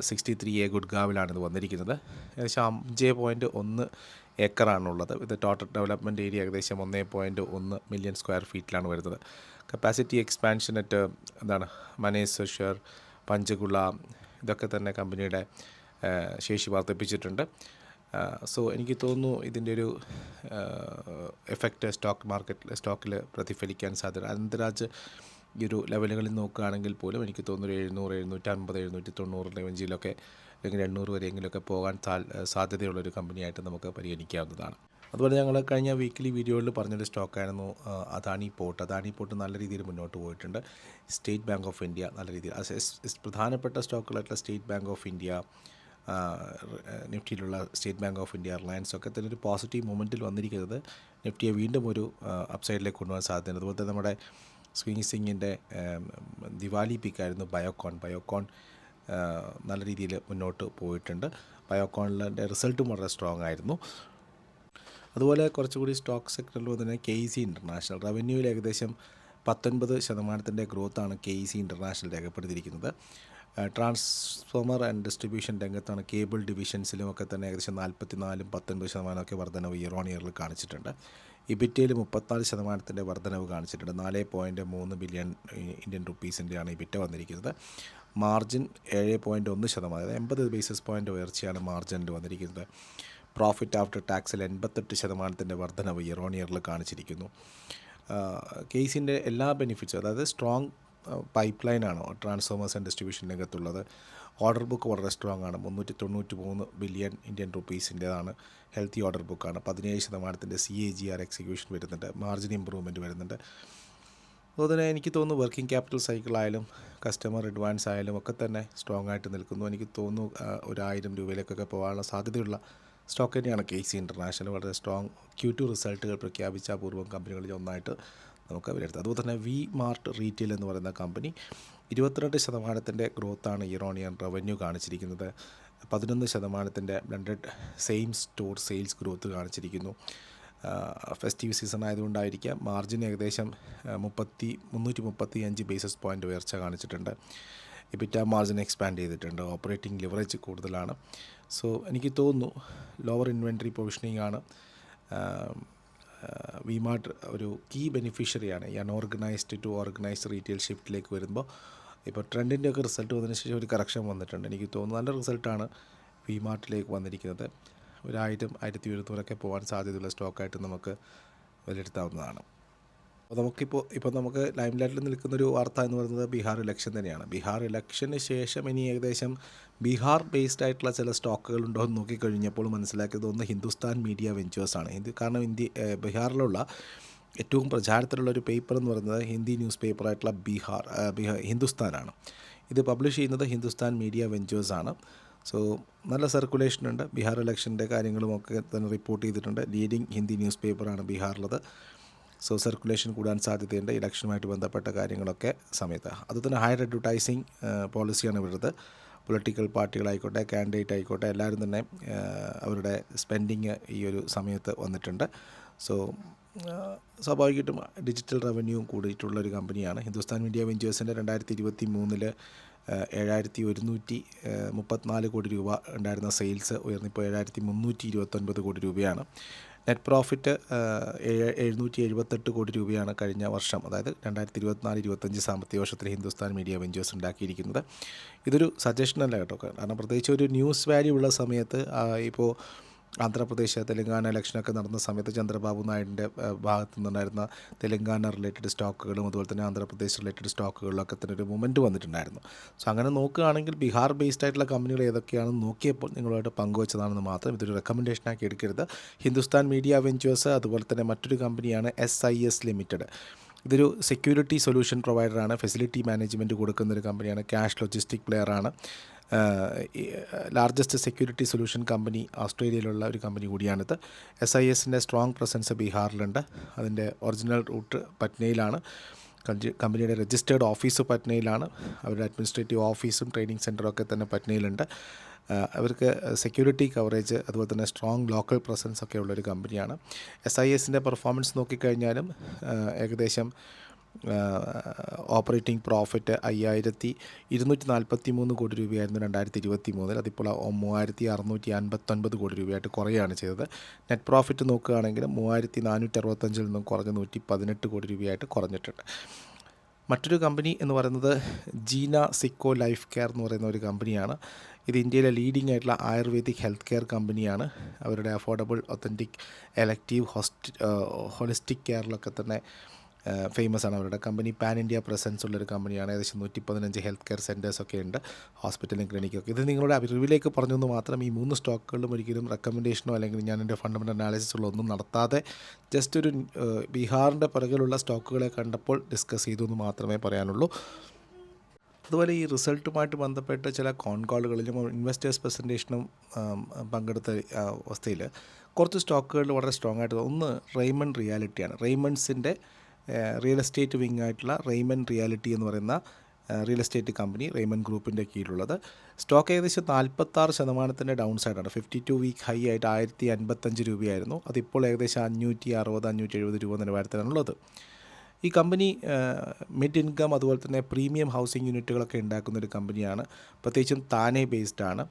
സിക്സ്റ്റി ത്രീ എ ഗുഡ്ഗാവിലാണ് ഇത് വന്നിരിക്കുന്നത്. ഏകദേശം അഞ്ച് പോയിന്റ് ഒന്ന് ഏക്കറാണുള്ളത്. ഇത് ടോട്ടൽ ഡെവലപ്മെന്റ് ഏരിയ ഏകദേശം ഒന്നേ പോയിന്റ് ഒന്ന് മില്യൺ സ്ക്വയർ ഫീറ്റിലാണ് വരുന്നത്. കപ്പാസിറ്റി എക്സ്പാൻഷൻ അറ്റ് എന്താണ് മനേശ്വർ പഞ്ചകുള ഇതൊക്കെ തന്നെ കമ്പനിയുടെ ശേഷി വർദ്ധിപ്പിച്ചിട്ടുണ്ട്. സോ എനിക്ക് തോന്നുന്നു ഇതിന്റെ ഒരു എഫക്റ്റ് സ്റ്റോക്ക് മാർക്കറ്റിൽ സ്റ്റോക്കിൽ പ്രതിഫലിക്കാൻ സാധ്യത. അനന്തരാജ് ഈ ഒരു ലെവലുകളിൽ നോക്കുകയാണെങ്കിൽ പോലും എനിക്ക് തോന്നുന്നു ഒരു എഴുന്നൂറ് എഴുന്നൂറ്റമ്പത് എഴുന്നൂറ്റി തൊണ്ണൂറ് റേഞ്ചിലൊക്കെ അല്ലെങ്കിൽ എണ്ണൂറ് വരെയെങ്കിലുമൊക്കെ പോകാൻ സാ- സാധ്യതയുള്ളൊരു കമ്പനിയായിട്ട് നമുക്ക് പരിഗണിക്കാവുന്നതാണ്. അതുപോലെ ഞങ്ങൾ കഴിഞ്ഞ വീക്കിലി വീഡിയോയിൽ പറഞ്ഞൊരു സ്റ്റോക്കായിരുന്നു അദാനി പോർട്ട്. അദാനി പോർട്ട് നല്ല രീതിയിൽ മുന്നോട്ട് പോയിട്ടുണ്ട്. സ്റ്റേറ്റ് ബാങ്ക് ഓഫ് ഇന്ത്യ നല്ല രീതിയിൽ പ്രധാനപ്പെട്ട സ്റ്റോക്കുകളായിട്ടുള്ള State Bank of India നിഫ്റ്റിയിലുള്ള State Bank of India Reliance ഒക്കെ തന്നെ ഒരു പോസിറ്റീവ് മൊമെന്റിൽ വന്നിരിക്കുന്നത്. നിഫ്റ്റിയെ വീണ്ടും ഒരു അപ്സൈഡിലേക്ക് കൊണ്ടുപോകാൻ സാധ്യതയുണ്ട്. അതുപോലെ തന്നെ നമ്മുടെ സ്വിങ് സിംഗിന്റെ ദിവാലി പിക്കായിരുന്നു ബയോകോൺ ബയോകോൺ നല്ല രീതിയിൽ മുന്നോട്ട് പോയിട്ടുണ്ട്. ബയോകോണിന്റെ റിസൾട്ടും വളരെ സ്ട്രോങ് ആയിരുന്നു. അതുപോലെ കുറച്ചുകൂടി സ്റ്റോക്ക് സെക്ടറിൽ തന്നെ കെ സി ഇന്റർനാഷണൽ റവന്യൂവിൽ ഏകദേശം പത്തൊൻപത് ശതമാനത്തിന്റെ ഗ്രോത്താണ് കെ സി ഇന്റർനാഷണൽ രേഖപ്പെടുത്തിയിരിക്കുന്നത്. ട്രാൻസ്ഫോമർ ആൻഡ് ഡിസ്ട്രിബ്യൂഷൻ രംഗത്താണ് കേബിൾ ഡിവിഷൻസിലും ഒക്കെ തന്നെ ഏകദേശം നാൽപ്പത്തി നാലും പത്തൊൻപത് ശതമാനമൊക്കെ വർധനവ് ഇയർ ഓൺ ഇയറിൽ കാണിച്ചിട്ടുണ്ട്. ഇബിറ്റയിൽ മുപ്പത്തിനാല് ശതമാനത്തിന്റെ വർധനവ് കാണിച്ചിട്ടുണ്ട്. നാല് പോയിന്റ് മൂന്ന് ബില്യൺ ഇന്ത്യൻ റുപ്പീസിന്റെയാണ് ഇബിറ്റ വന്നിരിക്കുന്നത്. മാർജിൻ ഏഴ് പോയിന്റ് ഒന്ന് ശതമാനം എൺപത് ബേസിസ് പോയിന്റ് ഉയർച്ചയാണ് മാർജിനിൽ വന്നിരിക്കുന്നത്. പ്രോഫിറ്റ് ആഫ്റ്റർ ടാക്സിൽ എൺപത്തെട്ട് ശതമാനത്തിന്റെ വർധനവ് ഇയർ ഓൺ ഇയറിൽ കാണിച്ചിരിക്കുന്നു കേസിന്റെ എല്ലാ ബെനിഫിറ്റ്സും അതായത് സ്ട്രോങ് പൈപ്പ് ലൈനാണ് ട്രാൻസ്ഫോമേഴ്സ് ആൻഡ് ഡിസ്ട്രിബ്യൂഷൻ രംഗത്തുള്ളത്. ഓർഡർ ബുക്ക് വളരെ സ്ട്രോങ് ആണ്. മുന്നൂറ്റി തൊണ്ണൂറ്റി മൂന്ന് ബില്യൺ ഇന്ത്യൻ റുപ്പീസിന്റെതാണ് ഹെൽത്തി ഓർഡർ ബുക്കാണ് പതിനേഴ് ശതമാനത്തിന്റെ C A G R execution വരുന്നുണ്ട്. മാർജിൻ ഇമ്പ്രൂവ്മെന്റ് വരുന്നുണ്ട്. അതുപോലെ തന്നെ എനിക്ക് തോന്നുന്നു വർക്കിംഗ് ക്യാപിറ്റൽ സൈക്കിളായാലും കസ്റ്റമർ അഡ്വാൻസ് ആയാലും ഒക്കെ തന്നെ സ്ട്രോങ് ആയിട്ട് നിൽക്കുന്നു. എനിക്ക് തോന്നുന്നു ഒരായിരം രൂപയിലേക്കൊക്കെ പോകാനുള്ള സാധ്യതയുള്ള സ്റ്റോക്ക് തന്നെയാണ് കെ സി ഇന്റർനാഷണൽ. വളരെ സ്ട്രോങ് ക്യൂ ടു റിസൾട്ടുകൾ പ്രഖ്യാപിച്ച അപൂർവം കമ്പനികളിൽ ഒന്നായിട്ട് നമുക്ക് വിലയിരുത്താം. അതുപോലെ തന്നെ വി മാർട്ട് റീറ്റെയിൽ എന്ന് പറയുന്ന കമ്പനി ഇരുപത്തിരണ്ട് ശതമാനത്തിന്റെ ഗ്രോത്താണ് ഇയർ ഓൺ ഇയർ റവന്യൂ കാണിച്ചിരിക്കുന്നത്. പതിനൊന്ന് ശതമാനത്തിന്റെ blunted same store sales growth കാണിച്ചിരിക്കുന്നു. ഫെസ്റ്റീവ് സീസൺ ആയതുകൊണ്ടായിരിക്കാം മാർജിൻ ഏകദേശം മുപ്പത്തി മുന്നൂറ്റി മുപ്പത്തി അഞ്ച് ബേസിസ് പോയിന്റ് ഉയർച്ച കാണിച്ചിട്ടുണ്ട്. ഇപ്പിറ്റ മാർജിൻ എക്സ്പാൻഡ് ചെയ്തിട്ടുണ്ട്. ഓപ്പറേറ്റിംഗ് ലിവറേജ് കൂടുതലാണ്. സോ എനിക്ക് തോന്നുന്നു ലോവർ ഇൻവെൻട്രി പ്രൊവിഷനിങ് ആണ് വിമാർട്ട് ഒരു കീ ബെനിഫിഷ്യറിയാണ് ഈ അൺഓർഗനൈസ്ഡ് ടു ഓർഗനൈസ്ഡ് റീറ്റെയിൽ ഷിഫ്റ്റിലേക്ക് വരുമ്പോൾ ഇപ്പോൾ ട്രെൻഡിന്റെ ഒക്കെ റിസൾട്ട് വന്നതിന് ശേഷം ഒരു കറക്ഷൻ വന്നിട്ടുണ്ട്. എനിക്ക് തോന്നുന്നു നല്ല റിസൾട്ടാണ് വിമാർട്ടിലേക്ക് വന്നിരിക്കുന്നത്. ഒരായിരം ആയിരം ആയിരത്തി എഴുന്നൂറൊക്കെ പോകാൻ സാധ്യതയുള്ള സ്റ്റോക്കായിട്ട് നമുക്ക് വിലയിരുത്താവുന്നതാണ്. അപ്പോൾ നമുക്കിപ്പോൾ ഇപ്പോൾ നമുക്ക് ലൈം ലൈറ്റിൽ നിൽക്കുന്നൊരു വാർത്ത എന്ന് പറയുന്നത് ബീഹാർ ഇലക്ഷൻ തന്നെയാണ്. ബീഹാർ ഇലക്ഷന് ശേഷം ഇനി ഏകദേശം ബീഹാർ ബേസ്ഡ് ആയിട്ടുള്ള ചില സ്റ്റോക്കുകൾ ഉണ്ടോ എന്ന് നോക്കിക്കഴിഞ്ഞപ്പോൾ മനസ്സിലാക്കിയത് ഒന്ന് ഹിന്ദുസ്ഥാൻ മീഡിയ വെഞ്ചേഴ്സാണ് ഹിന്ദു കാരണം ഇന്ത്യ ബീഹാറിലുള്ള ഏറ്റവും പ്രചാരത്തിലുള്ള ഒരു പേപ്പർ എന്ന് പറയുന്നത് ഹിന്ദി ന്യൂസ് പേപ്പറായിട്ടുള്ള ബീഹാർ ബീഹാർ ഹിന്ദുസ്ഥാനാണ് ഇത് പബ്ലിഷ് ചെയ്യുന്നത് ഹിന്ദുസ്ഥാൻ മീഡിയ വെഞ്ചേഴ്സാണ് സോ നല്ല സർക്കുലേഷൻ ഉണ്ട്. ബീഹാർ ഇലക്ഷന്റെ കാര്യങ്ങളുമൊക്കെ തന്നെ റിപ്പോർട്ട് ചെയ്തിട്ടുണ്ട്. ലീഡിങ് ഹിന്ദി ന്യൂസ് പേപ്പറാണ് ബീഹാറിലത്. സോ സർക്കുലേഷൻ കൂടാൻ സാധ്യതയുണ്ട്. ഇലക്ഷനുമായിട്ട് ബന്ധപ്പെട്ട കാര്യങ്ങളൊക്കെ സമയത്ത്. അതുതന്നെ ഹയർ അഡ്വർടൈസിങ് പോളിസിയാണ് വരുന്നത് പൊളിറ്റിക്കൽ പാർട്ടികളായിക്കോട്ടെ കാൻഡിഡേറ്റ് ആയിക്കോട്ടെ എല്ലാവരും തന്നെ അവരുടെ സ്പെൻഡിങ് ഈ ഒരു സമയത്ത് വന്നിട്ടുണ്ട്. സോ സ്വാഭാവികമായിട്ടും ഡിജിറ്റൽ റവന്യൂ കൂടിയിട്ടുള്ള ഒരു കമ്പനിയാണ് ഹിന്ദുസ്ഥാൻ മീഡിയ വെഞ്ചേഴ്സിന്റെ രണ്ടായിരത്തി ഇരുപത്തി മൂന്നിൽ ഏഴായിരത്തി ഒരുന്നൂറ്റി മുപ്പത്തിനാല് കോടി രൂപ ഉണ്ടായിരുന്ന സെയിൽസ് ഉയർന്നിപ്പോൾ ഏഴായിരത്തി മുന്നൂറ്റി ഇരുപത്തൊൻപത് കോടി രൂപയാണ്. നെറ്റ് പ്രോഫിറ്റ് എഴുന്നൂറ്റി എഴുപത്തെട്ട് കോടി രൂപയാണ് കഴിഞ്ഞ വർഷം. അതായത് രണ്ടായിരത്തി ഇരുപത്തിനാല് ഇരുപത്തഞ്ച് സാമ്പത്തിക വർഷത്തിൽ ഹിന്ദുസ്ഥാൻ മീഡിയ വെഞ്ചേഴ്സ് ഉണ്ടാക്കിയിരിക്കുന്നത്. ഇതൊരു സജഷനല്ല കേട്ടോ. കാരണം പ്രത്യേകിച്ച് ഒരു ന്യൂസ് വാല്യൂ ഉള്ള സമയത്ത് ഇപ്പോൾ ആന്ധ്രാപ്രദേശ് തെലങ്കാന ഇലക്ഷനൊക്കെ നടന്ന സമയത്ത് ചന്ദ്രബാബു നായിഡിന്റെ ഭാഗത്തു നിന്നുണ്ടായിരുന്ന തെലങ്കാന റിലേറ്റഡ് സ്റ്റോക്കുകളും അതുപോലെ തന്നെ ആന്ധ്രാപ്രദേശ് റിലേറ്റഡ് സ്റ്റോക്കുകളിലൊക്കെ തന്നെ ഒരു മൂവ്മെന്റ് വന്നിട്ടുണ്ടായിരുന്നു. സോ അങ്ങനെ നോക്കുകയാണെങ്കിൽ ബീഹാർ ബേസ്ഡ് ആയിട്ടുള്ള കമ്പനികൾ ഏതൊക്കെയാണെന്ന് നോക്കിയപ്പോൾ നിങ്ങളുമായിട്ട് പങ്കുവച്ചതാണെന്ന് മാത്രം ഇതൊരു റെക്കമെൻഡേഷനാക്കി എടുക്കരുത്. ഹിന്ദുസ്ഥാൻ മീഡിയ വെഞ്ചേഴ്സ് അതുപോലെ തന്നെ മറ്റൊരു കമ്പനിയാണ് എസ് ഐ എസ് ലിമിറ്റഡ് ഇതൊരു സെക്യൂരിറ്റി സൊല്യൂഷൻ പ്രൊവൈഡറാണ് ഫെസിലിറ്റി മാനേജ്മെന്റ് കൊടുക്കുന്ന ഒരു കമ്പനിയാണ്. ക്യാഷ് ലോജിസ്റ്റിക് പ്ലെയറാണ് ലാർജസ്റ്റ് സെക്യൂരിറ്റി സൊല്യൂഷൻ കമ്പനി ഓസ്ട്രേലിയയിലുള്ള ഒരു കമ്പനി കൂടിയാണിത്. എസ് ഐ എസിന്റെ സ്ട്രോങ് പ്രസൻസ് ബീഹാറിലുണ്ട്. അതിന്റെ ഒറിജിനൽ റൂട്ട് പറ്റ്നയിലാണ്. കമ്പനിയുടെ രജിസ്റ്റേർഡ് ഓഫീസ് പറ്റ്നയിലാണ്. അവരുടെ അഡ്മിനിസ്ട്രേറ്റീവ് ഓഫീസും ട്രെയിനിങ് സെന്ററും ഒക്കെ തന്നെ പറ്റ്നയിലുണ്ട്. അവർക്ക് സെക്യൂരിറ്റി കവറേജ് അതുപോലെ തന്നെ സ്ട്രോങ് ലോക്കൽ പ്രസൻസ് ഒക്കെ ഉള്ളൊരു കമ്പനിയാണ് എസ് ഐ എസിന്റെ പെർഫോമൻസ് നോക്കിക്കഴിഞ്ഞാലും ഏകദേശം ഓപ്പറേറ്റിംഗ് പ്രോഫിറ്റ് അയ്യായിരത്തി ഇരുന്നൂറ്റി നാൽപ്പത്തി മൂന്ന് കോടി രൂപയായിരുന്നു രണ്ടായിരത്തി ഇരുപത്തി മൂന്നിൽ അതിപ്പോൾ മൂവായിരത്തി അറുന്നൂറ്റി അൻപത്തൊൻപത് കോടി രൂപയായിട്ട് കുറയുകയാണ് ചെയ്തത്. നെറ്റ് പ്രോഫിറ്റ് നോക്കുകയാണെങ്കിൽ മൂവായിരത്തി നാനൂറ്റി അറുപത്തഞ്ചിൽ നിന്നും കുറഞ്ഞ് നൂറ്റി പതിനെട്ട് കോടി രൂപയായിട്ട് കുറഞ്ഞിട്ടുണ്ട്. മറ്റൊരു കമ്പനി എന്ന് പറയുന്നത് ജീന സിക്കോ ലൈഫ് കെയർ എന്ന് പറയുന്ന ഒരു കമ്പനിയാണ്. ഇത് ഇന്ത്യയിലെ ലീഡിംഗ് ആയിട്ടുള്ള ആയുർവേദിക് ഹെൽത്ത് കെയർ കമ്പനിയാണ്. അവരുടെ affordable authentic elective host holistic കെയറിലൊക്കെ തന്നെ ഫേമസ് ആണ് അവരുടെ കമ്പനി പാൻ ഇന്ത്യ പ്രസൻസ് ഉള്ളൊരു കമ്പനിയാണ് ഏകദേശം നൂറ്റി പതിനഞ്ച് ഹെൽത്ത് കെയർ സെന്റേഴ്സൊക്കെ ഉണ്ട് ഹോസ്പിറ്റലും ക്ലിനിക്കൊക്കെ ഇത് നിങ്ങളുടെ അറിവിലേക്ക് പറഞ്ഞെന്ന് മാത്രം ഈ മൂന്ന് സ്റ്റോക്കുകളിലും ഒരിക്കലും റെക്കമെൻഡേഷനോ അല്ലെങ്കിൽ ഞാൻ എന്റെ ഫണ്ടമെന്റൽ അനാലിസിസുള്ള ഒന്നും നടത്താതെ ജസ്റ്റ് ഒരു ബീഹാറിന്റെ പിറകിലുള്ള സ്റ്റോക്കുകളെ കണ്ടപ്പോൾ ഡിസ്കസ് ചെയ്തു എന്ന് മാത്രമേ പറയാനുള്ളൂ. അതുപോലെ ഈ റിസൾട്ടുമായിട്ട് ബന്ധപ്പെട്ട് ചില കോൺ കോളുകളിലും ഇൻവെസ്റ്റേഴ്സ് പ്രസന്റേഷനും പങ്കെടുത്ത അവസ്ഥയിൽ കുറച്ച് സ്റ്റോക്കുകളിൽ വളരെ സ്ട്രോങ് ആയിട്ട് ഒന്ന് റെയ്മൺ റിയാലിറ്റിയാണ് റെയ്മൺസിന്റെ റിയൽ എസ്റ്റേറ്റ് വിങ് ആയിട്ടുള്ള റെയ്മൻ റിയാലിറ്റി എന്ന് പറയുന്ന റിയൽ എസ്റ്റേറ്റ് കമ്പനി റെയ്മൻ ഗ്രൂപ്പിന്റെ കീഴിലുള്ളത്. സ്റ്റോക്ക് ഏകദേശം നാൽപ്പത്താറ് ശതമാനത്തിന്റെ ഡൗൺ സൈഡാണ് ഫിഫ്റ്റി ടു വീക്ക് ഹൈ ആയിട്ട് ആയിരത്തി അൻപത്തഞ്ച് രൂപയായിരുന്നു. അതിപ്പോൾ ഏകദേശം അഞ്ഞൂറ്റി അറുപത് അഞ്ഞൂറ്റി എഴുപത് രൂപ നിലവാരത്തിലാണുള്ളത്. ഈ കമ്പനി മിഡ് ഇൻകം അതുപോലെ തന്നെ പ്രീമിയം ഹൗസിംഗ് യൂണിറ്റുകളൊക്കെ ഉണ്ടാക്കുന്ന ഒരു കമ്പനിയാണ്. പ്രത്യേകിച്ചും താനെ ബേസ്ഡ് ആണ്.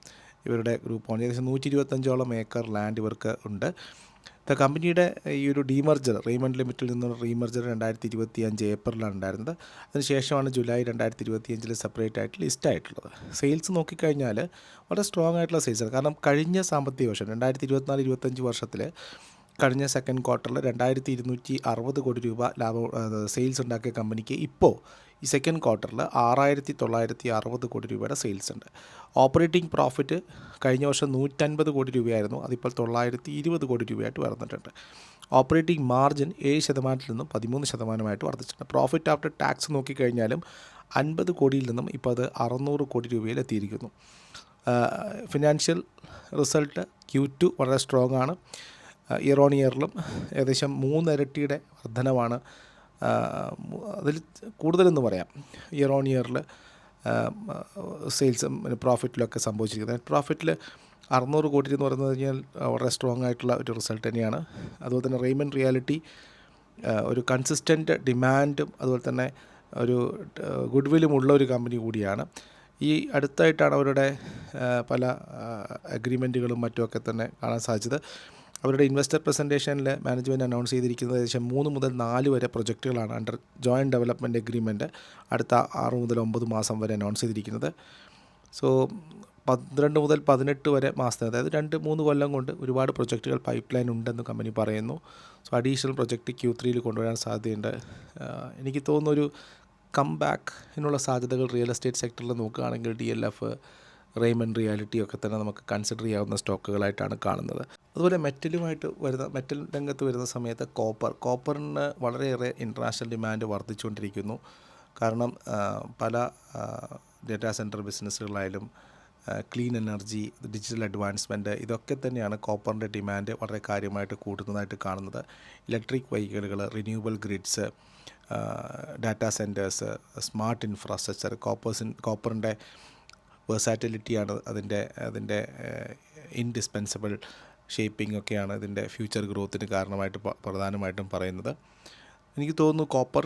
ഇവരുടെ ഗ്രൂപ്പ് ഓൺ ഏകദേശം നൂറ്റി ഇരുപത്തഞ്ചോളം ഏക്കർ ലാൻഡ് ഇവർക്ക് ഉണ്ട്. ദ കമ്പനിയുടെ ഈ ഒരു ഡീമർജർ റീമണ്ട് ലിമിറ്റിൽ നിന്നുള്ള റീമർജർ രണ്ടായിരത്തി ഇരുപത്തി അഞ്ച് ഏപ്രിലാണ് ഉണ്ടായിരുന്നത്. അതിനുശേഷമാണ് ജൂലൈ രണ്ടായിരത്തി ഇരുപത്തി അഞ്ചിൽ സെപ്പറേറ്റ് ആയിട്ട് ലിസ്റ്റ് ആയിട്ടുള്ളത്. സെയിൽസ് നോക്കിക്കഴിഞ്ഞാൽ വളരെ സ്ട്രോങ് ആയിട്ടുള്ള സെയിൽസാണ് കാരണം കഴിഞ്ഞ സാമ്പത്തിക വർഷം രണ്ടായിരത്തി ഇരുപത്തിനാല് ഇരുപത്തഞ്ച് വർഷത്തിൽ കഴിഞ്ഞ സെക്കൻഡ് ക്വാർട്ടറിൽ രണ്ടായിരത്തി ഇരുന്നൂറ്റി അറുപത് കോടി രൂപ ലാഭം സെയിൽസ് ഉണ്ടാക്കിയ കമ്പനിക്ക് ഇപ്പോൾ ഈ സെക്കൻഡ് ക്വാർട്ടറിൽ ആറായിരത്തി തൊള്ളായിരത്തി അറുപത് കോടി രൂപയുടെ സെയിൽസ് ഉണ്ട്. ഓപ്പറേറ്റിംഗ് പ്രോഫിറ്റ് കഴിഞ്ഞ വർഷം നൂറ്റൻപത് കോടി രൂപയായിരുന്നു. അതിപ്പോൾ തൊള്ളായിരത്തി ഇരുപത് കോടി രൂപയായിട്ട് വർദ്ധിച്ചിട്ടുണ്ട് ഓപ്പറേറ്റിംഗ് മാർജിൻ ഏഴ് ശതമാനത്തിൽ നിന്നും പതിമൂന്ന് ശതമാനമായിട്ട് വർദ്ധിച്ചിട്ടുണ്ട്. പ്രോഫിറ്റ് ആഫ്റ്റർ ടാക്സ് നോക്കിക്കഴിഞ്ഞാലും അൻപത് കോടിയിൽ നിന്നും ഇപ്പോൾ അത് അറുന്നൂറ് കോടി രൂപയിൽ എത്തിയിരിക്കുന്നു. ഫിനാൻഷ്യൽ റിസൾട്ട് ക്യൂ ടു വളരെ സ്ട്രോങ് ആണ്. ഇയർ ഓൺ ഇയറിലും ഏകദേശം മൂന്നിരട്ടിയുടെ മു- അതിൽ കൂടുതലെന്ന് പറയാം. ഇയർ ഓൺ ഇയറിൽ സെയിൽസും പ്രോഫിറ്റിലൊക്കെ സംഭവിച്ചിരിക്കുന്നത്. നെറ്റ് പ്രോഫിറ്റിൽ അറുന്നൂറ് കോടി എന്ന് പറയുന്നത് കഴിഞ്ഞാൽ വളരെ സ്ട്രോങ് ആയിട്ടുള്ള ഒരു റിസൾട്ട് തന്നെയാണ്. അതുപോലെ തന്നെ റെയ്മൻ റിയാലിറ്റി ഒരു കൺസിസ്റ്റന്റ് ഡിമാൻഡും അതുപോലെ തന്നെ ഒരു ഗുഡ് വില്ലും ഉള്ള ഒരു കമ്പനി കൂടിയാണ്. ഈ അടുത്തായിട്ടാണ് അവരുടെ പല അഗ്രിമെന്റുകളും മറ്റുമൊക്കെ തന്നെ കാണാൻ സാധിച്ചത്. അവരുടെ ഇൻവെസ്റ്റർ പ്രസന്റേഷനിൽ മാനേജ്മെന്റ് അനൗൺസ് ചെയ്തിരിക്കുന്നത് ഏകദേശം മൂന്ന് മുതൽ നാല് വരെ പ്രൊജക്റ്റുകളാണ് അണ്ടർ ജോയിന്റ് ഡെവലപ്മെന്റ് അഗ്രിമെന്റ് അടുത്ത ആറ് മുതൽ ഒമ്പത് മാസം വരെ അനൗൺസ് ചെയ്തിരിക്കുന്നത്. സോ പന്ത്രണ്ട് മുതൽ പതിനെട്ട് വരെ മാസത്തെ അതായത് രണ്ട് മൂന്ന് കൊല്ലം കൊണ്ട് ഒരുപാട് പ്രൊജക്റ്റുകൾ പൈപ്പ് ലൈൻ ഉണ്ടെന്ന് കമ്പനി പറയുന്നു. സോ അഡീഷണൽ പ്രൊജക്റ്റ് ക്യൂ ത്രീയിൽ കൊണ്ടുവരാൻ സാധ്യതയുണ്ട്. എനിക്ക് തോന്നുന്നൊരു കം ബാക്കിനുള്ള സാധ്യതകൾ റിയൽ എസ്റ്റേറ്റ് സെക്ടറിൽ നോക്കുകയാണെങ്കിൽ D L F Raymond realty ഒക്കെ തന്നെ നമുക്ക് കൺസിഡർ ചെയ്യാവുന്ന സ്റ്റോക്കുകളായിട്ടാണ് കാണുന്നത്. അതുപോലെ മെറ്റലുമായിട്ട് വരുന്ന മെറ്റൽ രംഗത്ത് വരുന്ന സമയത്ത് കോപ്പർ കോപ്പറിന് വളരെയേറെ ഇന്റർനാഷണൽ ഡിമാൻഡ് വർദ്ധിച്ചുകൊണ്ടിരിക്കുന്നു. കാരണം പല ഡേറ്റാ സെന്റർ ബിസിനസ്സുകളായാലും ക്ലീൻ എനർജി ഡിജിറ്റൽ അഡ്വാൻസ്മെന്റ് ഇതൊക്കെ തന്നെയാണ് കോപ്പറിന്റെ ഡിമാൻഡ് വളരെ കാര്യമായിട്ട് കൂട്ടുന്നതായിട്ട് കാണുന്നത്. Electric വെഹിക്കിളുകൾ renewal grids data centres smart infrastructure കോപ്പേഴ്സിൻ കോപ്പറിന്റെ വേഴ്സാറ്റിലിറ്റിയാണ് അതിന്റെ അതിന്റെ ഇൻഡിസ്പെൻസിബിൾ ഷേപ്പിംഗ് ഒക്കെയാണ് ഇതിന്റെ ഫ്യൂച്ചർ ഗ്രോത്തിന് കാരണമായിട്ട് പ്രധാനമായിട്ടും പറയുന്നത്. എനിക്ക് തോന്നുന്നു കോപ്പർ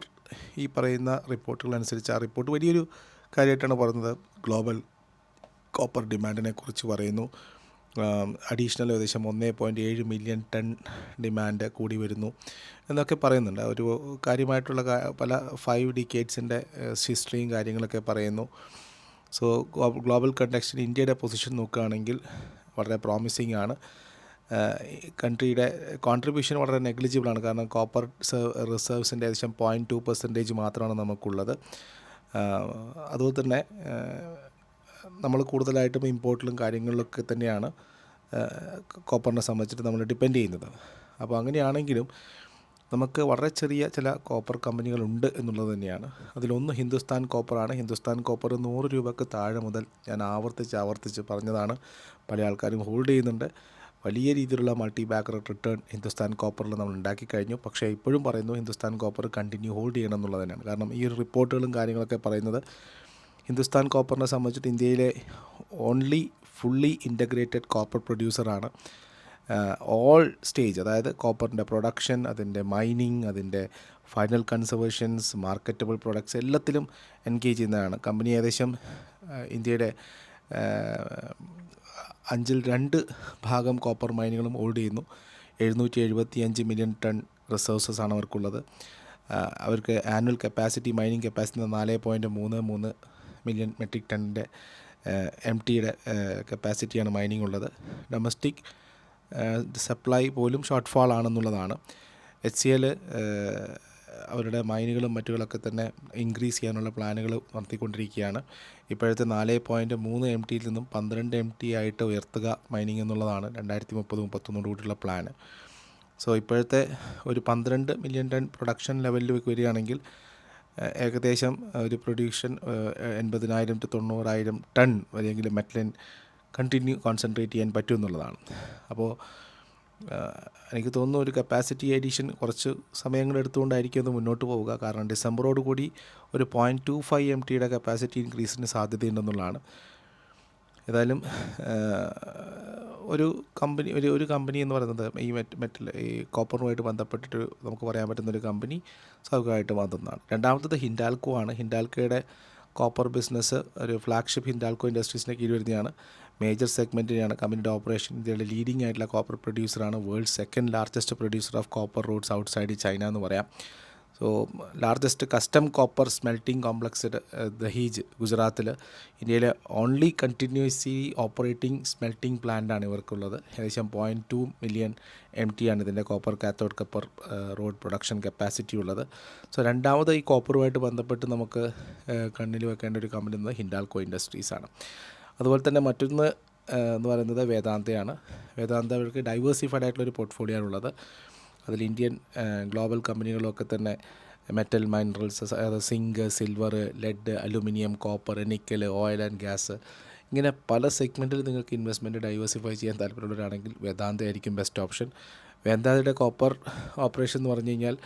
ഈ പറയുന്ന റിപ്പോർട്ടുകൾ അനുസരിച്ച് ആ റിപ്പോർട്ട് വലിയൊരു കാര്യമായിട്ടാണ് പറയുന്നത്. ഗ്ലോബൽ കോപ്പർ ഡിമാൻഡിനെ കുറിച്ച് പറയുന്നു. അഡീഷണൽ ഏകദേശം ഒന്നേ പോയിന്റ് ഏഴ് മില്യൺ ടൺ ഡിമാൻഡ് കൂടി വരുന്നു എന്നൊക്കെ പറയുന്നുണ്ട്. ഒരു കാര്യമായിട്ടുള്ള പല ഫൈവ് ഡിക്കേഡ്സിന്റെ ഹിസ്റ്ററിയും കാര്യങ്ങളൊക്കെ പറയുന്നു. സോ ഗ്ലോബൽ കണ്ടക്സ്റ്റിൽ ഇന്ത്യയുടെ പൊസിഷൻ നോക്കുകയാണെങ്കിൽ വളരെ പ്രോമിസിങ് ആണ്. കൺട്രിയുടെ കോൺട്രിബ്യൂഷൻ വളരെ നെഗ്ലിജിബിളാണ് കാരണം കോപ്പർ റിസർവ്സിന്റെ ഏകദേശം പോയിന്റ് ടു പെർസെന്റേജ് മാത്രമാണ് നമുക്കുള്ളത്. അതുപോലെ തന്നെ നമ്മൾ കൂടുതലായിട്ടും ഇമ്പോർട്ടിലും കാര്യങ്ങളിലൊക്കെ തന്നെയാണ് കോപ്പറിനെ സംബന്ധിച്ചിട്ട് നമ്മൾ ഡിപ്പെൻഡ് ചെയ്യുന്നത്. അപ്പോൾ അങ്ങനെയാണെങ്കിലും നമുക്ക് വളരെ ചെറിയ ചില കോപ്പർ കമ്പനികളുണ്ട് എന്നുള്ളത് തന്നെയാണ്. അതിലൊന്ന് ഹിന്ദുസ്ഥാൻ കോപ്പറാണ് ഹിന്ദുസ്ഥാൻ കോപ്പർ നൂറ് രൂപക്ക് താഴെ മുതൽ ഞാൻ ആവർത്തിച്ച് ആവർത്തിച്ച് പറഞ്ഞതാണ്. പല ആൾക്കാരും ഹോൾഡ് ചെയ്യുന്നുണ്ട്. വലിയ രീതിയിലുള്ള മൾട്ടി ബാക്കർ റിട്ടേൺ ഹിന്ദുസ്ഥാൻ കോപ്പറിൽ നമ്മൾ ഉണ്ടാക്കി കഴിഞ്ഞു. പക്ഷേ ഇപ്പോഴും പറയുന്നു ഹിന്ദുസ്ഥാൻ കോപ്പർ കണ്ടിന്യൂ ഹോൾഡ് ചെയ്യണം എന്നുള്ളത് തന്നെയാണ്. കാരണം ഈ ഒരു റിപ്പോർട്ടുകളും കാര്യങ്ങളൊക്കെ പറയുന്നത് ഹിന്ദുസ്ഥാൻ കോപ്പറിനെ സംബന്ധിച്ചിട്ട് ഇന്ത്യയിലെ ഓൺലി ഫുള്ളി ഇന്റഗ്രേറ്റഡ് കോപ്പർ പ്രൊഡ്യൂസറാണ് ഓൾ സ്റ്റേജ് അതായത് കോപ്പറിന്റെ പ്രൊഡക്ഷൻ അതിന്റെ മൈനിങ് അതിന്റെ ഫൈനൽ കൺസർവേഷൻസ് മാർക്കറ്റബിൾ പ്രൊഡക്ട്സ് എല്ലാത്തിലും എൻഗേജ് ചെയ്യുന്നതാണ്. കമ്പനി ഏകദേശം ഇന്ത്യയുടെ അഞ്ചിൽ രണ്ട് ഭാഗം കോപ്പർ മൈനുകളും ഹോൾഡ് ചെയ്യുന്നു. എഴുന്നൂറ്റി എഴുപത്തി അഞ്ച് മില്യൺ ടൺ റിസോഴ്സസ് ആണ് അവർക്കുള്ളത്. അവർക്ക് ആനുവൽ കപ്പാസിറ്റി മൈനിങ് കപ്പാസിറ്റി നാല് പോയിന്റ് മൂന്ന് മൂന്ന് മില്യൺ മെട്രിക് ടണ്ണിന്റെ എം ടിയുടെ കപ്പാസിറ്റിയാണ് മൈനിങ് ഉള്ളത്. ഡൊമസ്റ്റിക് സപ്ലൈ പോലും ഷോർട്ട് ഫാൾ ആണെന്നുള്ളതാണ് എച്ച് സി എൽ അവരുടെ മൈനുകളും മറ്റുകളൊക്കെ തന്നെ ഇൻക്രീസ് ചെയ്യാനുള്ള പ്ലാനുകൾ നടത്തിക്കൊണ്ടിരിക്കുകയാണ്. ഇപ്പോഴത്തെ നാല് പോയിന്റ് മൂന്ന് എം ടിയിൽ നിന്നും പന്ത്രണ്ട് എം ടി ആയിട്ട് ഉയർത്തുക മൈനിങ് എന്നുള്ളതാണ് രണ്ടായിരത്തി മുപ്പത് മുപ്പത്തൊന്നോട് കൂടിയുള്ള പ്ലാന് സോ ഇപ്പോഴത്തെ ഒരു പന്ത്രണ്ട് മില്യൺ ടൺ പ്രൊഡക്ഷൻ ലെവലിൽ വരികയാണെങ്കിൽ ഏകദേശം ഒരു പ്രൊഡ്യൂഷൻ എൺപതിനായിരം ടു തൊണ്ണൂറായിരം ടൺ വരെയെങ്കിലും മെറ്റലിൻ കണ്ടിന്യൂ കോൺസെൻട്രേറ്റ് ചെയ്യാൻ പറ്റും എന്നുള്ളതാണ്. അപ്പോൾ എനിക്ക് തോന്നുന്നു ഒരു കപ്പാസിറ്റി എഡിഷൻ കുറച്ച് സമയങ്ങൾ എടുത്തുകൊണ്ടായിരിക്കും അത് മുന്നോട്ട് പോവുക. കാരണം ഡിസംബറോട് കൂടി ഒരു പോയിന്റ് ടു ഫൈവ് എം ടിയുടെ കപ്പാസിറ്റി ഇൻക്രീസിന് സാധ്യതയുണ്ടെന്നുള്ളതാണ്. ഏതായാലും ഒരു കമ്പനി ഒരു ഒരു കമ്പനി എന്ന് പറയുന്നത് ഈ മെറ്റ് മെറ്റൽ ഈ കോപ്പറുമായിട്ട് ബന്ധപ്പെട്ടിട്ട് നമുക്ക് പറയാൻ പറ്റുന്ന ഒരു കമ്പനി സ്വാഭാവികമായിട്ടും അതൊന്നാണ് രണ്ടാമത്തത് ഹിൻഡാൽക്കോ ആണ്. ഹിൻഡാൽക്കോയുടെ കോപ്പർ ബിസിനസ് ഒരു ഫ്ലാഗ്ഷിപ്പ് ഹിൻഡാൽക്കോ ഇൻഡസ്ട്രീസിന്റെ കീഴിൽ വരുന്നതാണ് മേജർ സെഗ്മെന്റിനെയാണ് കമ്പനിയുടെ ഓപ്പറേഷൻ ഇന്ത്യയുടെ ലീഡിംഗ് ആയിട്ടുള്ള copper പ്രൊഡ്യൂസറാണ് world second largest producer of copper roots outside China എന്ന് പറയാം. So largest custom copper smelting complex Dahej ഗുജറാത്തിൽ ഇന്ത്യയിലെ ഓൺലി കണ്ടിന്യൂസ്ലി ഓപ്പറേറ്റിംഗ് സ്മെൽറ്റിംഗ് പ്ലാന്റാണ് ഇവർക്കുള്ളത്. ഏകദേശം point two million M T ആണ് ഇതിന്റെ copper cathode copper rod production capacity ഉള്ളത്. സോ രണ്ടാമത് ഈ കോപ്പറുമായിട്ട് ബന്ധപ്പെട്ട് നമുക്ക് കണ്ണിൽ വെക്കേണ്ട ഒരു കമ്പനി എന്നത് ഹിൻഡാൽക്കോ ഇൻഡസ്ട്രീസാണ് അതുപോലെ തന്നെ മറ്റൊന്ന് ഏഹ്, എന്ന് പറയുന്നത് വേദാന്തയാണ്. വേദാന്തവർക്ക് ഡൈവേഴ്സിഫൈഡ് ആയിട്ടുള്ള ഒരു പോർട്ട്ഫോളിയോ ആണുള്ളത് അതിൽ ഇന്ത്യൻ ഗ്ലോബൽ കമ്പനികളൊക്കെ തന്നെ മെറ്റൽ മൈനറൽസ് അതായത് zinc silver lead aluminium copper nickel oil and gas ഇങ്ങനെ പല സെഗ്മെന്റിൽ നിങ്ങൾക്ക് ഇൻവെസ്റ്റ്മെന്റ് ഡൈവേഴ്സിഫൈ ചെയ്യാൻ താല്പര്യമുള്ളവരാണെങ്കിൽ വേദാന്ത ആയിരിക്കും ബെസ്റ്റ് ഓപ്ഷൻ. വേദാന്തയുടെ കോപ്പർ ഓപ്പറേഷൻ എന്ന് പറഞ്ഞു കഴിഞ്ഞാൽ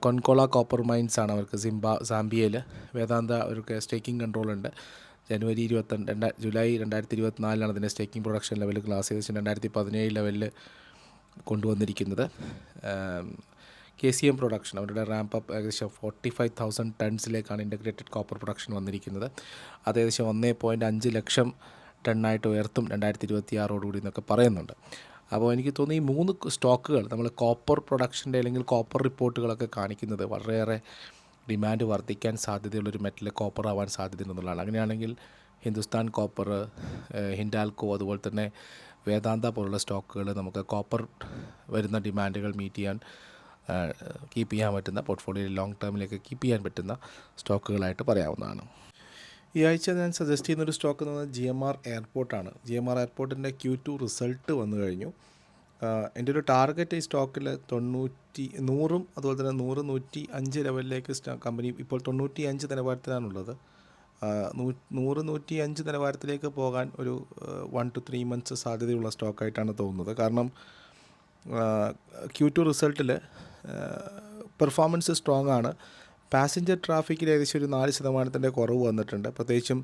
കൊൺകോള കോപ്പർ മൈൻസ് ആണ് അവർക്ക് സിംബ സാംബിയയിൽ. വേദാന്ത അവർക്ക് സ്റ്റേക്കിംഗ് കൺട്രോൾ ഉണ്ട്. ജനുവരി ഇരുപത്തി രണ്ടാ ജൂലൈ രണ്ടായിരത്തി ഇരുപത്തിനാലിലാണ് അതിന്റെ സ്റ്റേക്കിംഗ് പ്രൊഡക്ഷൻ ലെവൽ ക്ലാസ് ചെയ്ത് രണ്ടായിരത്തി പതിനേഴ് ലെവലിൽ കൊണ്ടുവന്നിരിക്കുന്നത്. കെ സി എം പ്രൊഡക്ഷൻ അവരുടെ റാമ്പ് അപ്പ് ഏകദേശം ഫോർട്ടി ഫൈവ് തൗസൻഡ് ടൺസിലേക്കാണ് ഇന്റഗ്രേറ്റഡ് കോപ്പർ പ്രൊഡക്ഷൻ വന്നിരിക്കുന്നത്. അത് ഏകദേശം ഒന്നേ പോയിന്റ് അഞ്ച് ലക്ഷം ടണ്ണായിട്ട് ഉയർത്തും രണ്ടായിരത്തി ഇരുപത്തി ആറോടുകൂടി എന്നൊക്കെ പറയുന്നുണ്ട്. അപ്പോൾ എനിക്ക് തോന്നുന്നു ഈ മൂന്ന് സ്റ്റോക്കുകൾ നമ്മൾ കോപ്പർ പ്രൊഡക്ഷന്റെ അല്ലെങ്കിൽ കോപ്പർ റിപ്പോർട്ടുകളൊക്കെ കാണിക്കുന്നത് വളരെയേറെ ഡിമാൻഡ് വർദ്ധിക്കാൻ സാധ്യതയുള്ളൊരു മെറ്റൽ കോപ്പർ ആവാൻ സാധ്യതയുണ്ടെന്നുള്ളതാണ്. അങ്ങനെയാണെങ്കിൽ ഹിന്ദുസ്ഥാൻ കോപ്പർ ഹിൻഡാൽക്കോ അതുപോലെ തന്നെ വേദാന്ത പോലുള്ള സ്റ്റോക്കുകൾ നമുക്ക് കോപ്പർ വരുന്ന ഡിമാൻഡുകൾ മീറ്റ് ചെയ്യാൻ കീപ്പ് ചെയ്യാൻ പറ്റുന്ന പോർട്ട്ഫോളിയോയിൽ ലോങ് ടേമിലേക്ക് കീപ്പ് ചെയ്യാൻ പറ്റുന്ന സ്റ്റോക്കുകളായിട്ട് പറയാവുന്നതാണ്. ഈ ആഴ്ച ഞാൻ സജസ്റ്റ് ചെയ്യുന്ന ഒരു സ്റ്റോക്ക് എന്ന് പറഞ്ഞാൽ ജി എം ആർ എയർപോർട്ടാണ് ജി എം ആർ എയർപോർട്ടിന്റെ ക്യൂ ടു റിസൾട്ട് വന്നു കഴിഞ്ഞു. എന്റെ ഒരു ടാർഗറ്റ് ഈ സ്റ്റോക്കിൽ തൊണ്ണൂറ്റി നൂറും അതുപോലെ തന്നെ നൂറ് നൂറ്റി അഞ്ച് ലെവലിലേക്ക് കമ്പനി ഇപ്പോൾ തൊണ്ണൂറ്റി അഞ്ച് നിലവാരത്തിലാണുള്ളത്. നൂറ് നൂറ്റി അഞ്ച് നിലവാരത്തിലേക്ക് പോകാൻ ഒരു വൺ ടു ത്രീ മന്ത്സ് സാധ്യതയുള്ള സ്റ്റോക്കായിട്ടാണ് തോന്നുന്നത്. കാരണം ക്യൂ ടു റിസൾട്ടിൽ പെർഫോമൻസ് സ്ട്രോങ് ആണ്. പാസഞ്ചർ ട്രാഫിക്കിൽ ഏകദേശം ഒരു നാല് ശതമാനത്തിന്റെ കുറവ് വന്നിട്ടുണ്ട്. പ്രത്യേകിച്ചും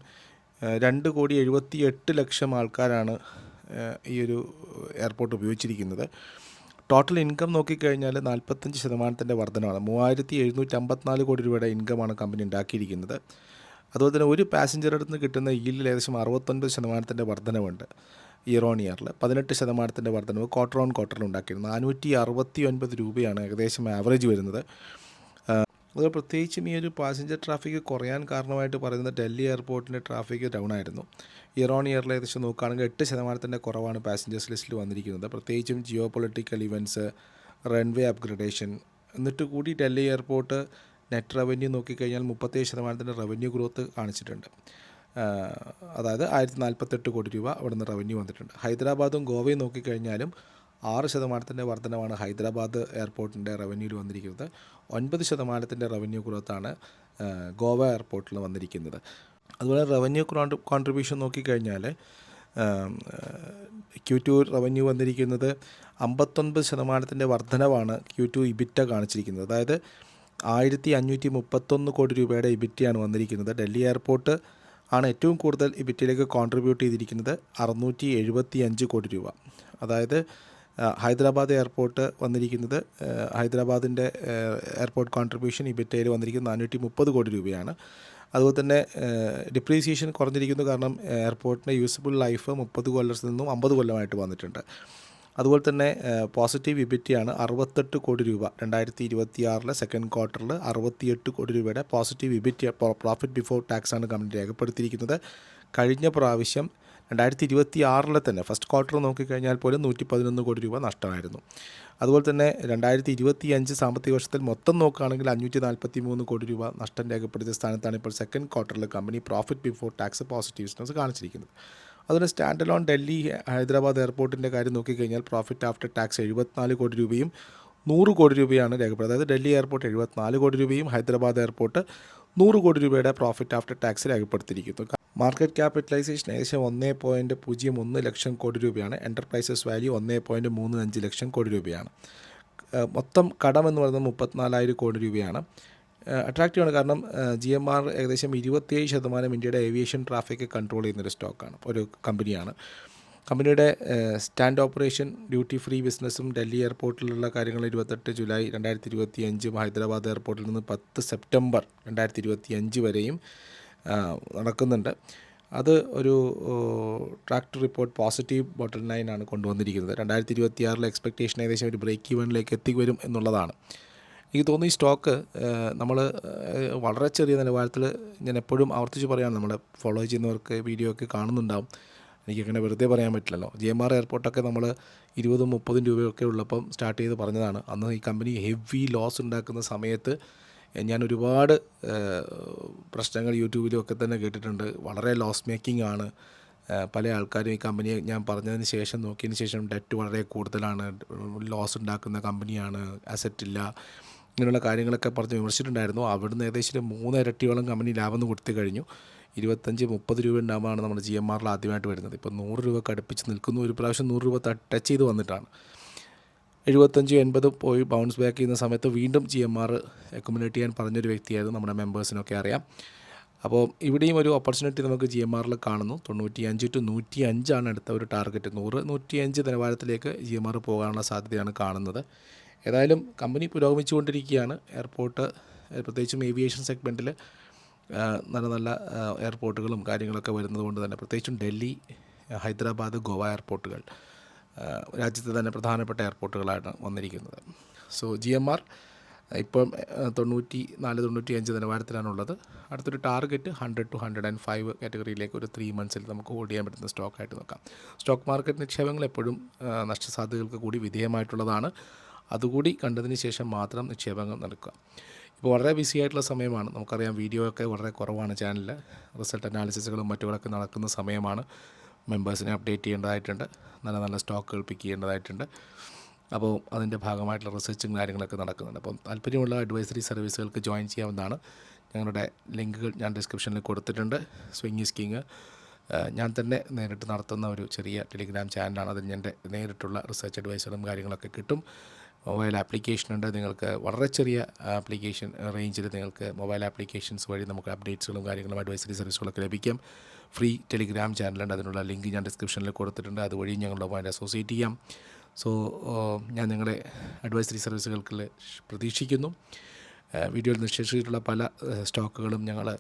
രണ്ട് കോടി എഴുപത്തി എട്ട് ലക്ഷം ആൾക്കാരാണ് ഈ ഒരു എയർപോർട്ട് ഉപയോഗിച്ചിരിക്കുന്നത്. ടോട്ടൽ ഇൻകം നോക്കിക്കഴിഞ്ഞാൽ നാൽപ്പത്തഞ്ച് ശതമാനത്തിന്റെ വർധനമാണ് മൂവായിരത്തി എഴുന്നൂറ്റി അമ്പത്തിനാല് കോടി രൂപയുടെ ഇൻകമാണ് കമ്പനി ഉണ്ടാക്കിയിരിക്കുന്നത്. അതുപോലെ തന്നെ ഒരു പാസഞ്ചറുടെ അടുത്ത് കിട്ടുന്ന ഈൽഡിൽ ഏകദേശം അറുപത്തൊൻപത് ശതമാനത്തിന്റെ വർധനവുണ്ട് ഇയർ ഓൺ ഇയറിൽ പതിനെട്ട് ശതമാനത്തിന്റെ വർധനവ് ക്വാർട്ടർ ഓൺ ക്വാർട്ടറിൽ ഉണ്ടാക്കിയിരുന്നു. നാനൂറ്റി അറുപത്തി ഒൻപത് രൂപയാണ് ഏകദേശം ആവറേജ് വരുന്നത്. അതുപോലെ പ്രത്യേകിച്ചും ഈ ഒരു പാസഞ്ചർ ട്രാഫിക് കുറയാൻ കാരണമായിട്ട് പറയുന്നത് ഡൽഹി എയർപോർട്ടിന്റെ ട്രാഫിക് ഡൗൺ ആയിരുന്നു. ഇയർ ഓൺ ഇയറിൽ ഏകദേശം നോക്കുകയാണെങ്കിൽ എട്ട് ശതമാനത്തിന്റെ കുറവാണ് പാസഞ്ചേഴ്സ് ലിസ്റ്റിൽ വന്നിരിക്കുന്നത്. പ്രത്യേകിച്ചും geo political events runway upgradation എന്നിട്ട് കൂടി ഡൽഹി എയർപോർട്ട് നെറ്റ് റവന്യൂ നോക്കിക്കഴിഞ്ഞാൽ മുപ്പത്തേഴ് ശതമാനത്തിന്റെ റവന്യൂ ഗ്രോത്ത് കാണിച്ചിട്ടുണ്ട്. അതായത് ആയിരത്തി നാൽപ്പത്തെട്ട് കോടി രൂപ അവിടുന്ന് റവന്യൂ വന്നിട്ടുണ്ട്. ഹൈദരാബാദും ഗോവയും നോക്കിക്കഴിഞ്ഞാലും ആറ് ശതമാനത്തിന്റെ വർധനമാണ് ഹൈദരാബാദ് എയർപോർട്ടിന്റെ റവന്യൂവിൽ വന്നിരിക്കുന്നത്. ഒൻപത് ശതമാനത്തിന്റെ റവന്യൂ ഗ്രോത്താണ് ഗോവ എയർപോർട്ടിൽ വന്നിരിക്കുന്നത്. അതുപോലെ റവന്യൂ കോൺട്രിബ്യൂഷൻ നോക്കിക്കഴിഞ്ഞാൽ ക്യൂ ടു റവന്യൂ വന്നിരിക്കുന്നത് അമ്പത്തൊൻപത് ശതമാനത്തിന്റെ വർധനവാണ് ക്യൂ ടു ഇബിറ്റ കാണിച്ചിരിക്കുന്നത്. അതായത് ആയിരത്തി അഞ്ഞൂറ്റി മുപ്പത്തൊന്ന് കോടി രൂപയുടെ ഇബിറ്റിയാണ് വന്നിരിക്കുന്നത്. ഡൽഹി എയർപോർട്ട് ആണ് ഏറ്റവും കൂടുതൽ ഇബിറ്റയിലേക്ക് കോൺട്രിബ്യൂട്ട് ചെയ്തിരിക്കുന്നത്. അറുന്നൂറ്റി എഴുപത്തി അഞ്ച് കോടി രൂപ. അതായത് ഹൈദരാബാദ് എയർപോർട്ട് വന്നിരിക്കുന്നത് ഹൈദരാബാദിന്റെ എയർപോർട്ട് കോൺട്രിബ്യൂഷൻ ഇബിറ്റയിൽ വന്നിരിക്കുന്നത് നാനൂറ്റി മുപ്പത് കോടി രൂപയാണ്. അതുപോലെ തന്നെ ഡിപ്രീസിയേഷൻ കുറഞ്ഞിരിക്കുന്നു കാരണം എയർപോർട്ടിന്റെ യൂസബിൾ ലൈഫ് മുപ്പത് കൊല്ലത്തിൽ നിന്നും അമ്പത് കൊല്ലമായിട്ട് വന്നിട്ടുണ്ട്. അതുപോലെ തന്നെ പോസിറ്റീവ് ഇബിറ്റിയാണ് അറുപത്തെട്ട് കോടി രൂപ. രണ്ടായിരത്തി ഇരുപത്തി ആറിലെ സെക്കൻഡ് ക്വാർട്ടറിൽ അറുപത്തിയെട്ട് കോടി രൂപയുടെ positive EBIT profit before tax ആണ് കമ്പനി രേഖപ്പെടുത്തിയിരിക്കുന്നത്. കഴിഞ്ഞ പ്രാവശ്യം രണ്ടായിരത്തി ഇരുപത്തി ആറിലെ തന്നെ ഫസ്റ്റ് ക്വാർട്ടർ നോക്കിക്കഴിഞ്ഞാൽ പോലും നൂറ്റി പതിനൊന്ന് കോടി രൂപ നഷ്ടമായിരുന്നു. അതുപോലെ തന്നെ രണ്ടായിരത്തി ഇരുപത്തി അഞ്ച് സാമ്പത്തിക വർഷത്തിൽ മൊത്തം നോക്കുകയാണെങ്കിൽ അഞ്ഞൂറ്റി നാൽപ്പത്തി മൂന്ന് കോടി രൂപ നഷ്ടം രേഖപ്പെടുത്തിയ സ്ഥാനത്താണ് ഇപ്പോൾ സെക്കൻഡ് ക്വാർട്ടറിൽ കമ്പനി പ്രോഫിറ്റ് ബിഫോർ ടാക്സ് പോസിറ്റീവ്സ്നെസ് കാണിച്ചിരിക്കുന്നത്. അതുപോലെ സ്റ്റാൻഡ് അലോൺ ഡൽഹി ഹൈദരാബാദ് എയർപോർട്ടിന്റെ കാര്യം നോക്കിക്കഴിഞ്ഞാൽ പ്രോഫിറ്റ് ആഫ്റ്റർ ടാക്സ് എഴുപത്തിനാല് കോടി രൂപയും നൂറ് കോടി രൂപയാണ് രേഖപ്പെടുത്തുന്നത്. അതായത് ഡൽഹി എയർപോർട്ട് എഴുപത്തിനാല് കോടി രൂപയും ഹൈദരാബാദ് എയർപോർട്ട് നൂറ് കോടി രൂപയുടെ പ്രോഫിറ്റ് ആഫ്റ്റർ ടാക്സ് രേഖപ്പെടുത്തിയിരിക്കുന്നു. മാർക്കറ്റ് ക്യാപിറ്റലൈസേഷൻ ഏകദേശം ഒന്നേ പോയിന്റ് പൂജ്യം ഒന്ന് ലക്ഷം കോടി രൂപയാണ്. എന്റർപ്രൈസസ് വാല്യൂ ഒന്നേ പോയിന്റ് മൂന്ന് അഞ്ച് ലക്ഷം കോടി രൂപയാണ്. മൊത്തം കടം എന്ന് പറയുന്നത് മുപ്പത്തിനാലായിരം കോടി രൂപയാണ്. അട്രാക്റ്റീവ് ആണ്. കാരണം ജി എം ആർ ഏകദേശം ഇരുപത്തിയേഴ് ശതമാനം ഇന്ത്യയുടെ ഏവിയേഷൻ ട്രാഫിക് കൺട്രോൾ ചെയ്യുന്നൊരു സ്റ്റോക്കാണ് ഒരു കമ്പനിയാണ് കമ്പനിയുടെ സ്റ്റാൻഡ് ഓപ്പറേഷൻ ഡ്യൂട്ടി ഫ്രീ ബിസിനസ്സും ഡൽഹി എയർപോർട്ടിലുള്ള കാര്യങ്ങൾ ഇരുപത്തെട്ട് ജൂലൈ രണ്ടായിരത്തി ഇരുപത്തി അഞ്ചും ഹൈദരാബാദ് എയർപോർട്ടിൽ നിന്ന് പത്ത് സെപ്റ്റംബർ രണ്ടായിരത്തി ഇരുപത്തി അഞ്ച് വരെയും നടക്കുന്നുണ്ട്. അത് ഒരു ട്രാക്ടർ റിപ്പോർട്ട് പോസിറ്റീവ് ബോട്ടൺ ലൈനാണ് കൊണ്ടുവന്നിരിക്കുന്നത്. രണ്ടായിരത്തി ഇരുപത്തി ആറിലെ എക്സ്പെക്റ്റേഷൻ ഏകദേശം ഒരു ബ്രേക്ക് ഈവനിലേക്ക് എത്തിവരും എന്നുള്ളതാണ്. എനിക്ക് തോന്നുന്നു ഈ സ്റ്റോക്ക് നമ്മൾ വളരെ ചെറിയ നിലവാരത്തിൽ ഞാൻ എപ്പോഴും ആവർത്തിച്ച് പറയാം നമ്മളെ ഫോളോ ചെയ്യുന്നവർക്ക് വീഡിയോ ഒക്കെ കാണുന്നുണ്ടാവും. എനിക്കങ്ങനെ വെറുതെ പറയാൻ പറ്റില്ലല്ലോ. ജി എം ആർ എയർപോർട്ടൊക്കെ നമ്മൾ ഇരുപതും മുപ്പതും രൂപയൊക്കെ ഉള്ളപ്പം സ്റ്റാർട്ട് ചെയ്ത് പറഞ്ഞതാണ്. അന്ന് ഈ കമ്പനി ഹെവി ലോസ് ഉണ്ടാക്കുന്ന സമയത്ത് ഞാൻ ഒരുപാട് പ്രശ്നങ്ങൾ യൂട്യൂബിലും ഒക്കെ തന്നെ കേട്ടിട്ടുണ്ട്. വളരെ ലോസ് മേക്കിംഗ് ആണ്. പല ആൾക്കാരും ഈ കമ്പനിയെ ഞാൻ പറഞ്ഞതിന് ശേഷം നോക്കിയതിന് ശേഷം ഡെറ്റ് വളരെ കൂടുതലാണ്. ലോസ് ഉണ്ടാക്കുന്ന കമ്പനിയാണ്. അസറ്റ് ഇല്ല ഇങ്ങനെയുള്ള കാര്യങ്ങളൊക്കെ പറഞ്ഞ് വിമർശിച്ചിട്ടുണ്ടായിരുന്നു. അവിടുന്ന് ഏകദേശം മൂന്ന് ഇരട്ടിയോളം കമ്പനി ലാഭം കൊടുത്തു കഴിഞ്ഞു. ഇരുപത്തഞ്ച് മുപ്പത് രൂപ ഉണ്ടാകുമ്പോഴാണ് നമ്മുടെ ജി എം ആറിൽ ആദ്യമായിട്ട് വരുന്നത്. ഇപ്പോൾ നൂറ് രൂപ കടുപ്പിച്ച് നിൽക്കുന്നു. ഒരു പ്രാവശ്യം നൂറ് രൂപ ടച്ച് ചെയ്ത് വന്നിട്ടാണ്. എഴുപത്തഞ്ച് എൺപത് പോയി ബൗൺസ് ബാക്ക് ചെയ്യുന്ന സമയത്ത് വീണ്ടും ജി എം ആർ അക്കുമുലേറ്റ് ചെയ്യാൻ പറഞ്ഞൊരു വ്യക്തിയായിരുന്നു നമ്മുടെ മെമ്പേഴ്സിനൊക്കെ അറിയാം. അപ്പോൾ ഇവിടെയും ഒരു ഓപ്പർച്യൂണിറ്റി നമുക്ക് ജി എം ആറിൽ കാണുന്നു. തൊണ്ണൂറ്റി അഞ്ച് ടു നൂറ്റി അഞ്ചാണ് അടുത്ത ഒരു ടാർഗറ്റ് നൂറ് നൂറ്റി അഞ്ച് നിലവാരത്തിലേക്ക് ജി എം ആർ പോകാനുള്ള സാധ്യതയാണ് കാണുന്നത്. ഏതായാലും കമ്പനി പുരോഗമിച്ചുകൊണ്ടിരിക്കുകയാണ്. എയർപോർട്ട് പ്രത്യേകിച്ചും ഏവിയേഷൻ സെഗ്മെന്റിൽ നല്ല നല്ല എയർപോർട്ടുകളും കാര്യങ്ങളൊക്കെ വരുന്നത് കൊണ്ട് തന്നെ പ്രത്യേകിച്ചും ഡൽഹി ഹൈദരാബാദ് ഗോവ എയർപോർട്ടുകൾ രാജ്യത്തെ തന്നെ പ്രധാനപ്പെട്ട എയർപോർട്ടുകളാണ് വന്നിരിക്കുന്നത്. സോ ജി എം ആർ ഇപ്പം തൊണ്ണൂറ്റി നാല് തൊണ്ണൂറ്റി അഞ്ച് നിലവാരത്തിലാണുള്ളത്. അടുത്തൊരു target hundred two hundred and five കാറ്റഗറിയിലേക്ക് ഒരു ത്രീ മന്ത്സിൽ നമുക്ക് ഹോൾഡ് ചെയ്യാൻ പറ്റുന്ന സ്റ്റോക്കായിട്ട് നോക്കാം. സ്റ്റോക്ക് മാർക്കറ്റ് നിക്ഷേപങ്ങൾ എപ്പോഴും നഷ്ടസാധ്യതകൾക്ക് കൂടി വിധേയമായിട്ടുള്ളതാണ്. അതുകൂടി കണ്ടതിന് ശേഷം മാത്രം നിക്ഷേപങ്ങൾ നടക്കുക. ഇപ്പോൾ വളരെ ബിസി ആയിട്ടുള്ള സമയമാണ്. നമുക്കറിയാം വീഡിയോ ഒക്കെ വളരെ കുറവാണ് ചാനലിൽ റിസൾട്ട് അനാലിസിസുകളും മറ്റുകളൊക്കെ നടക്കുന്ന സമയമാണ്. മെമ്പേഴ്സിനെ അപ്ഡേറ്റ് ചെയ്യേണ്ടതായിട്ടുണ്ട്. നല്ല നല്ല സ്റ്റോക്കുകൾ പിക്ക് ചെയ്യേണ്ടതായിട്ടുണ്ട്. അപ്പോൾ അതിന്റെ ഭാഗമായിട്ടുള്ള റിസർച്ചും കാര്യങ്ങളൊക്കെ നടക്കുന്നുണ്ട്. അപ്പം താല്പര്യമുള്ള അഡ്വൈസറി സർവീസുകൾക്ക് ജോയിൻ ചെയ്യാവുന്നതാണ്. ഞങ്ങളുടെ ലിങ്കുകൾ ഞാൻ ഡിസ്ക്രിപ്ഷനിൽ കൊടുത്തിട്ടുണ്ട്. സ്വിംഗ് സ്കിങ് ഞാൻ തന്നെ നേരിട്ട് നടത്തുന്ന ഒരു ചെറിയ ടെലിഗ്രാം ചാനലാണ് അതിൽ എന്റെ നേരിട്ടുള്ള റിസർച്ച് അഡ്വൈസുകളും കാര്യങ്ങളൊക്കെ കിട്ടും. മൊബൈൽ ആപ്ലിക്കേഷൻ ഉണ്ട്. നിങ്ങൾക്ക് വളരെ ചെറിയ ആപ്ലിക്കേഷൻ റേഞ്ചിൽ നിങ്ങൾക്ക് മൊബൈൽ ആപ്ലിക്കേഷൻസ് വഴി നമുക്ക് അപ്ഡേറ്റ്സുകളും കാര്യങ്ങളും അഡ്വൈസറി സർവീസുകളൊക്കെ ലഭിക്കാം. ഫ്രീ ടെലിഗ്രാം ചാനലുണ്ട് അതിനുള്ള ലിങ്ക് ഞാൻ ഡിസ്ക്രിപ്ഷനിൽ കൊടുത്തിട്ടുണ്ട്. അതുവഴി ഞങ്ങളുമായി അസോസിയേറ്റ് ചെയ്യാം. സോ ഞാൻ നിങ്ങളെ അഡ്വൈസറി സർവീസുകൾക്ക് പ്രതീക്ഷിക്കുന്നു. വീഡിയോയിൽ നിഷ്കർഷിച്ചിട്ടുള്ള പല സ്റ്റോക്കുകളും ഞങ്ങൾ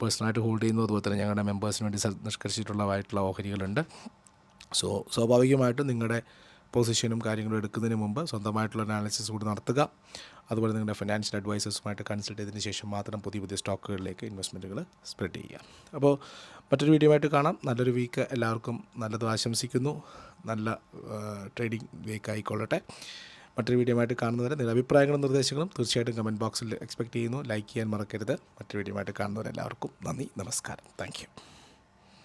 പേഴ്സണലായിട്ട് ഹോൾഡ് ചെയ്യുന്നു. അതുപോലെ തന്നെ ഞങ്ങളുടെ മെമ്പേഴ്സിന് വേണ്ടി നിഷ്കർഷിച്ചിട്ടുള്ളതായിട്ടുള്ള ഓഹരികളുണ്ട്. സോ സ്വാഭാവികമായിട്ടും നിങ്ങളുടെ പൊസിഷനും കാര്യങ്ങളും എടുക്കുന്നതിന് മുമ്പ് സ്വന്തമായിട്ടുള്ള അനാലിസിസ് കൂടി നടത്തുക. അതുപോലെ നിങ്ങളുടെ ഫിനാൻഷ്യൽ അഡ്വൈസേഴ്സുമായിട്ട് കൺസൾട്ട് ചെയ്തതിന് ശേഷം മാത്രം പുതിയ പുതിയ സ്റ്റോക്കുകളിലേക്ക് ഇൻവെസ്റ്റ്മെന്റുകൾ സ്പ്രെഡ് ചെയ്യുക. അപ്പോൾ മറ്റൊരു വീഡിയോ ആയിട്ട് കാണാം. നല്ലൊരു വീക്ക് എല്ലാവർക്കും നല്ലത് ആശംസിക്കുന്നു. നല്ല ട്രേഡിംഗ് വീക്ക് ആയിക്കൊള്ളട്ടെ. മറ്റൊരു വീഡിയോ ആയിട്ട് കാണുന്നവരെ നിങ്ങളുടെ അഭിപ്രായങ്ങളും നിർദ്ദേശങ്ങളും തീർച്ചയായിട്ടും കമന്റ് ബോക്സിൽ എക്സ്പെക്ട് ചെയ്യുന്നു. ലൈക്ക് ചെയ്യാൻ മറക്കരുത്. മറ്റൊരു വീഡിയോ ആയിട്ട് കാണുന്നവരെല്ലാവർക്കും നന്ദി. നമസ്കാരം. താങ്ക്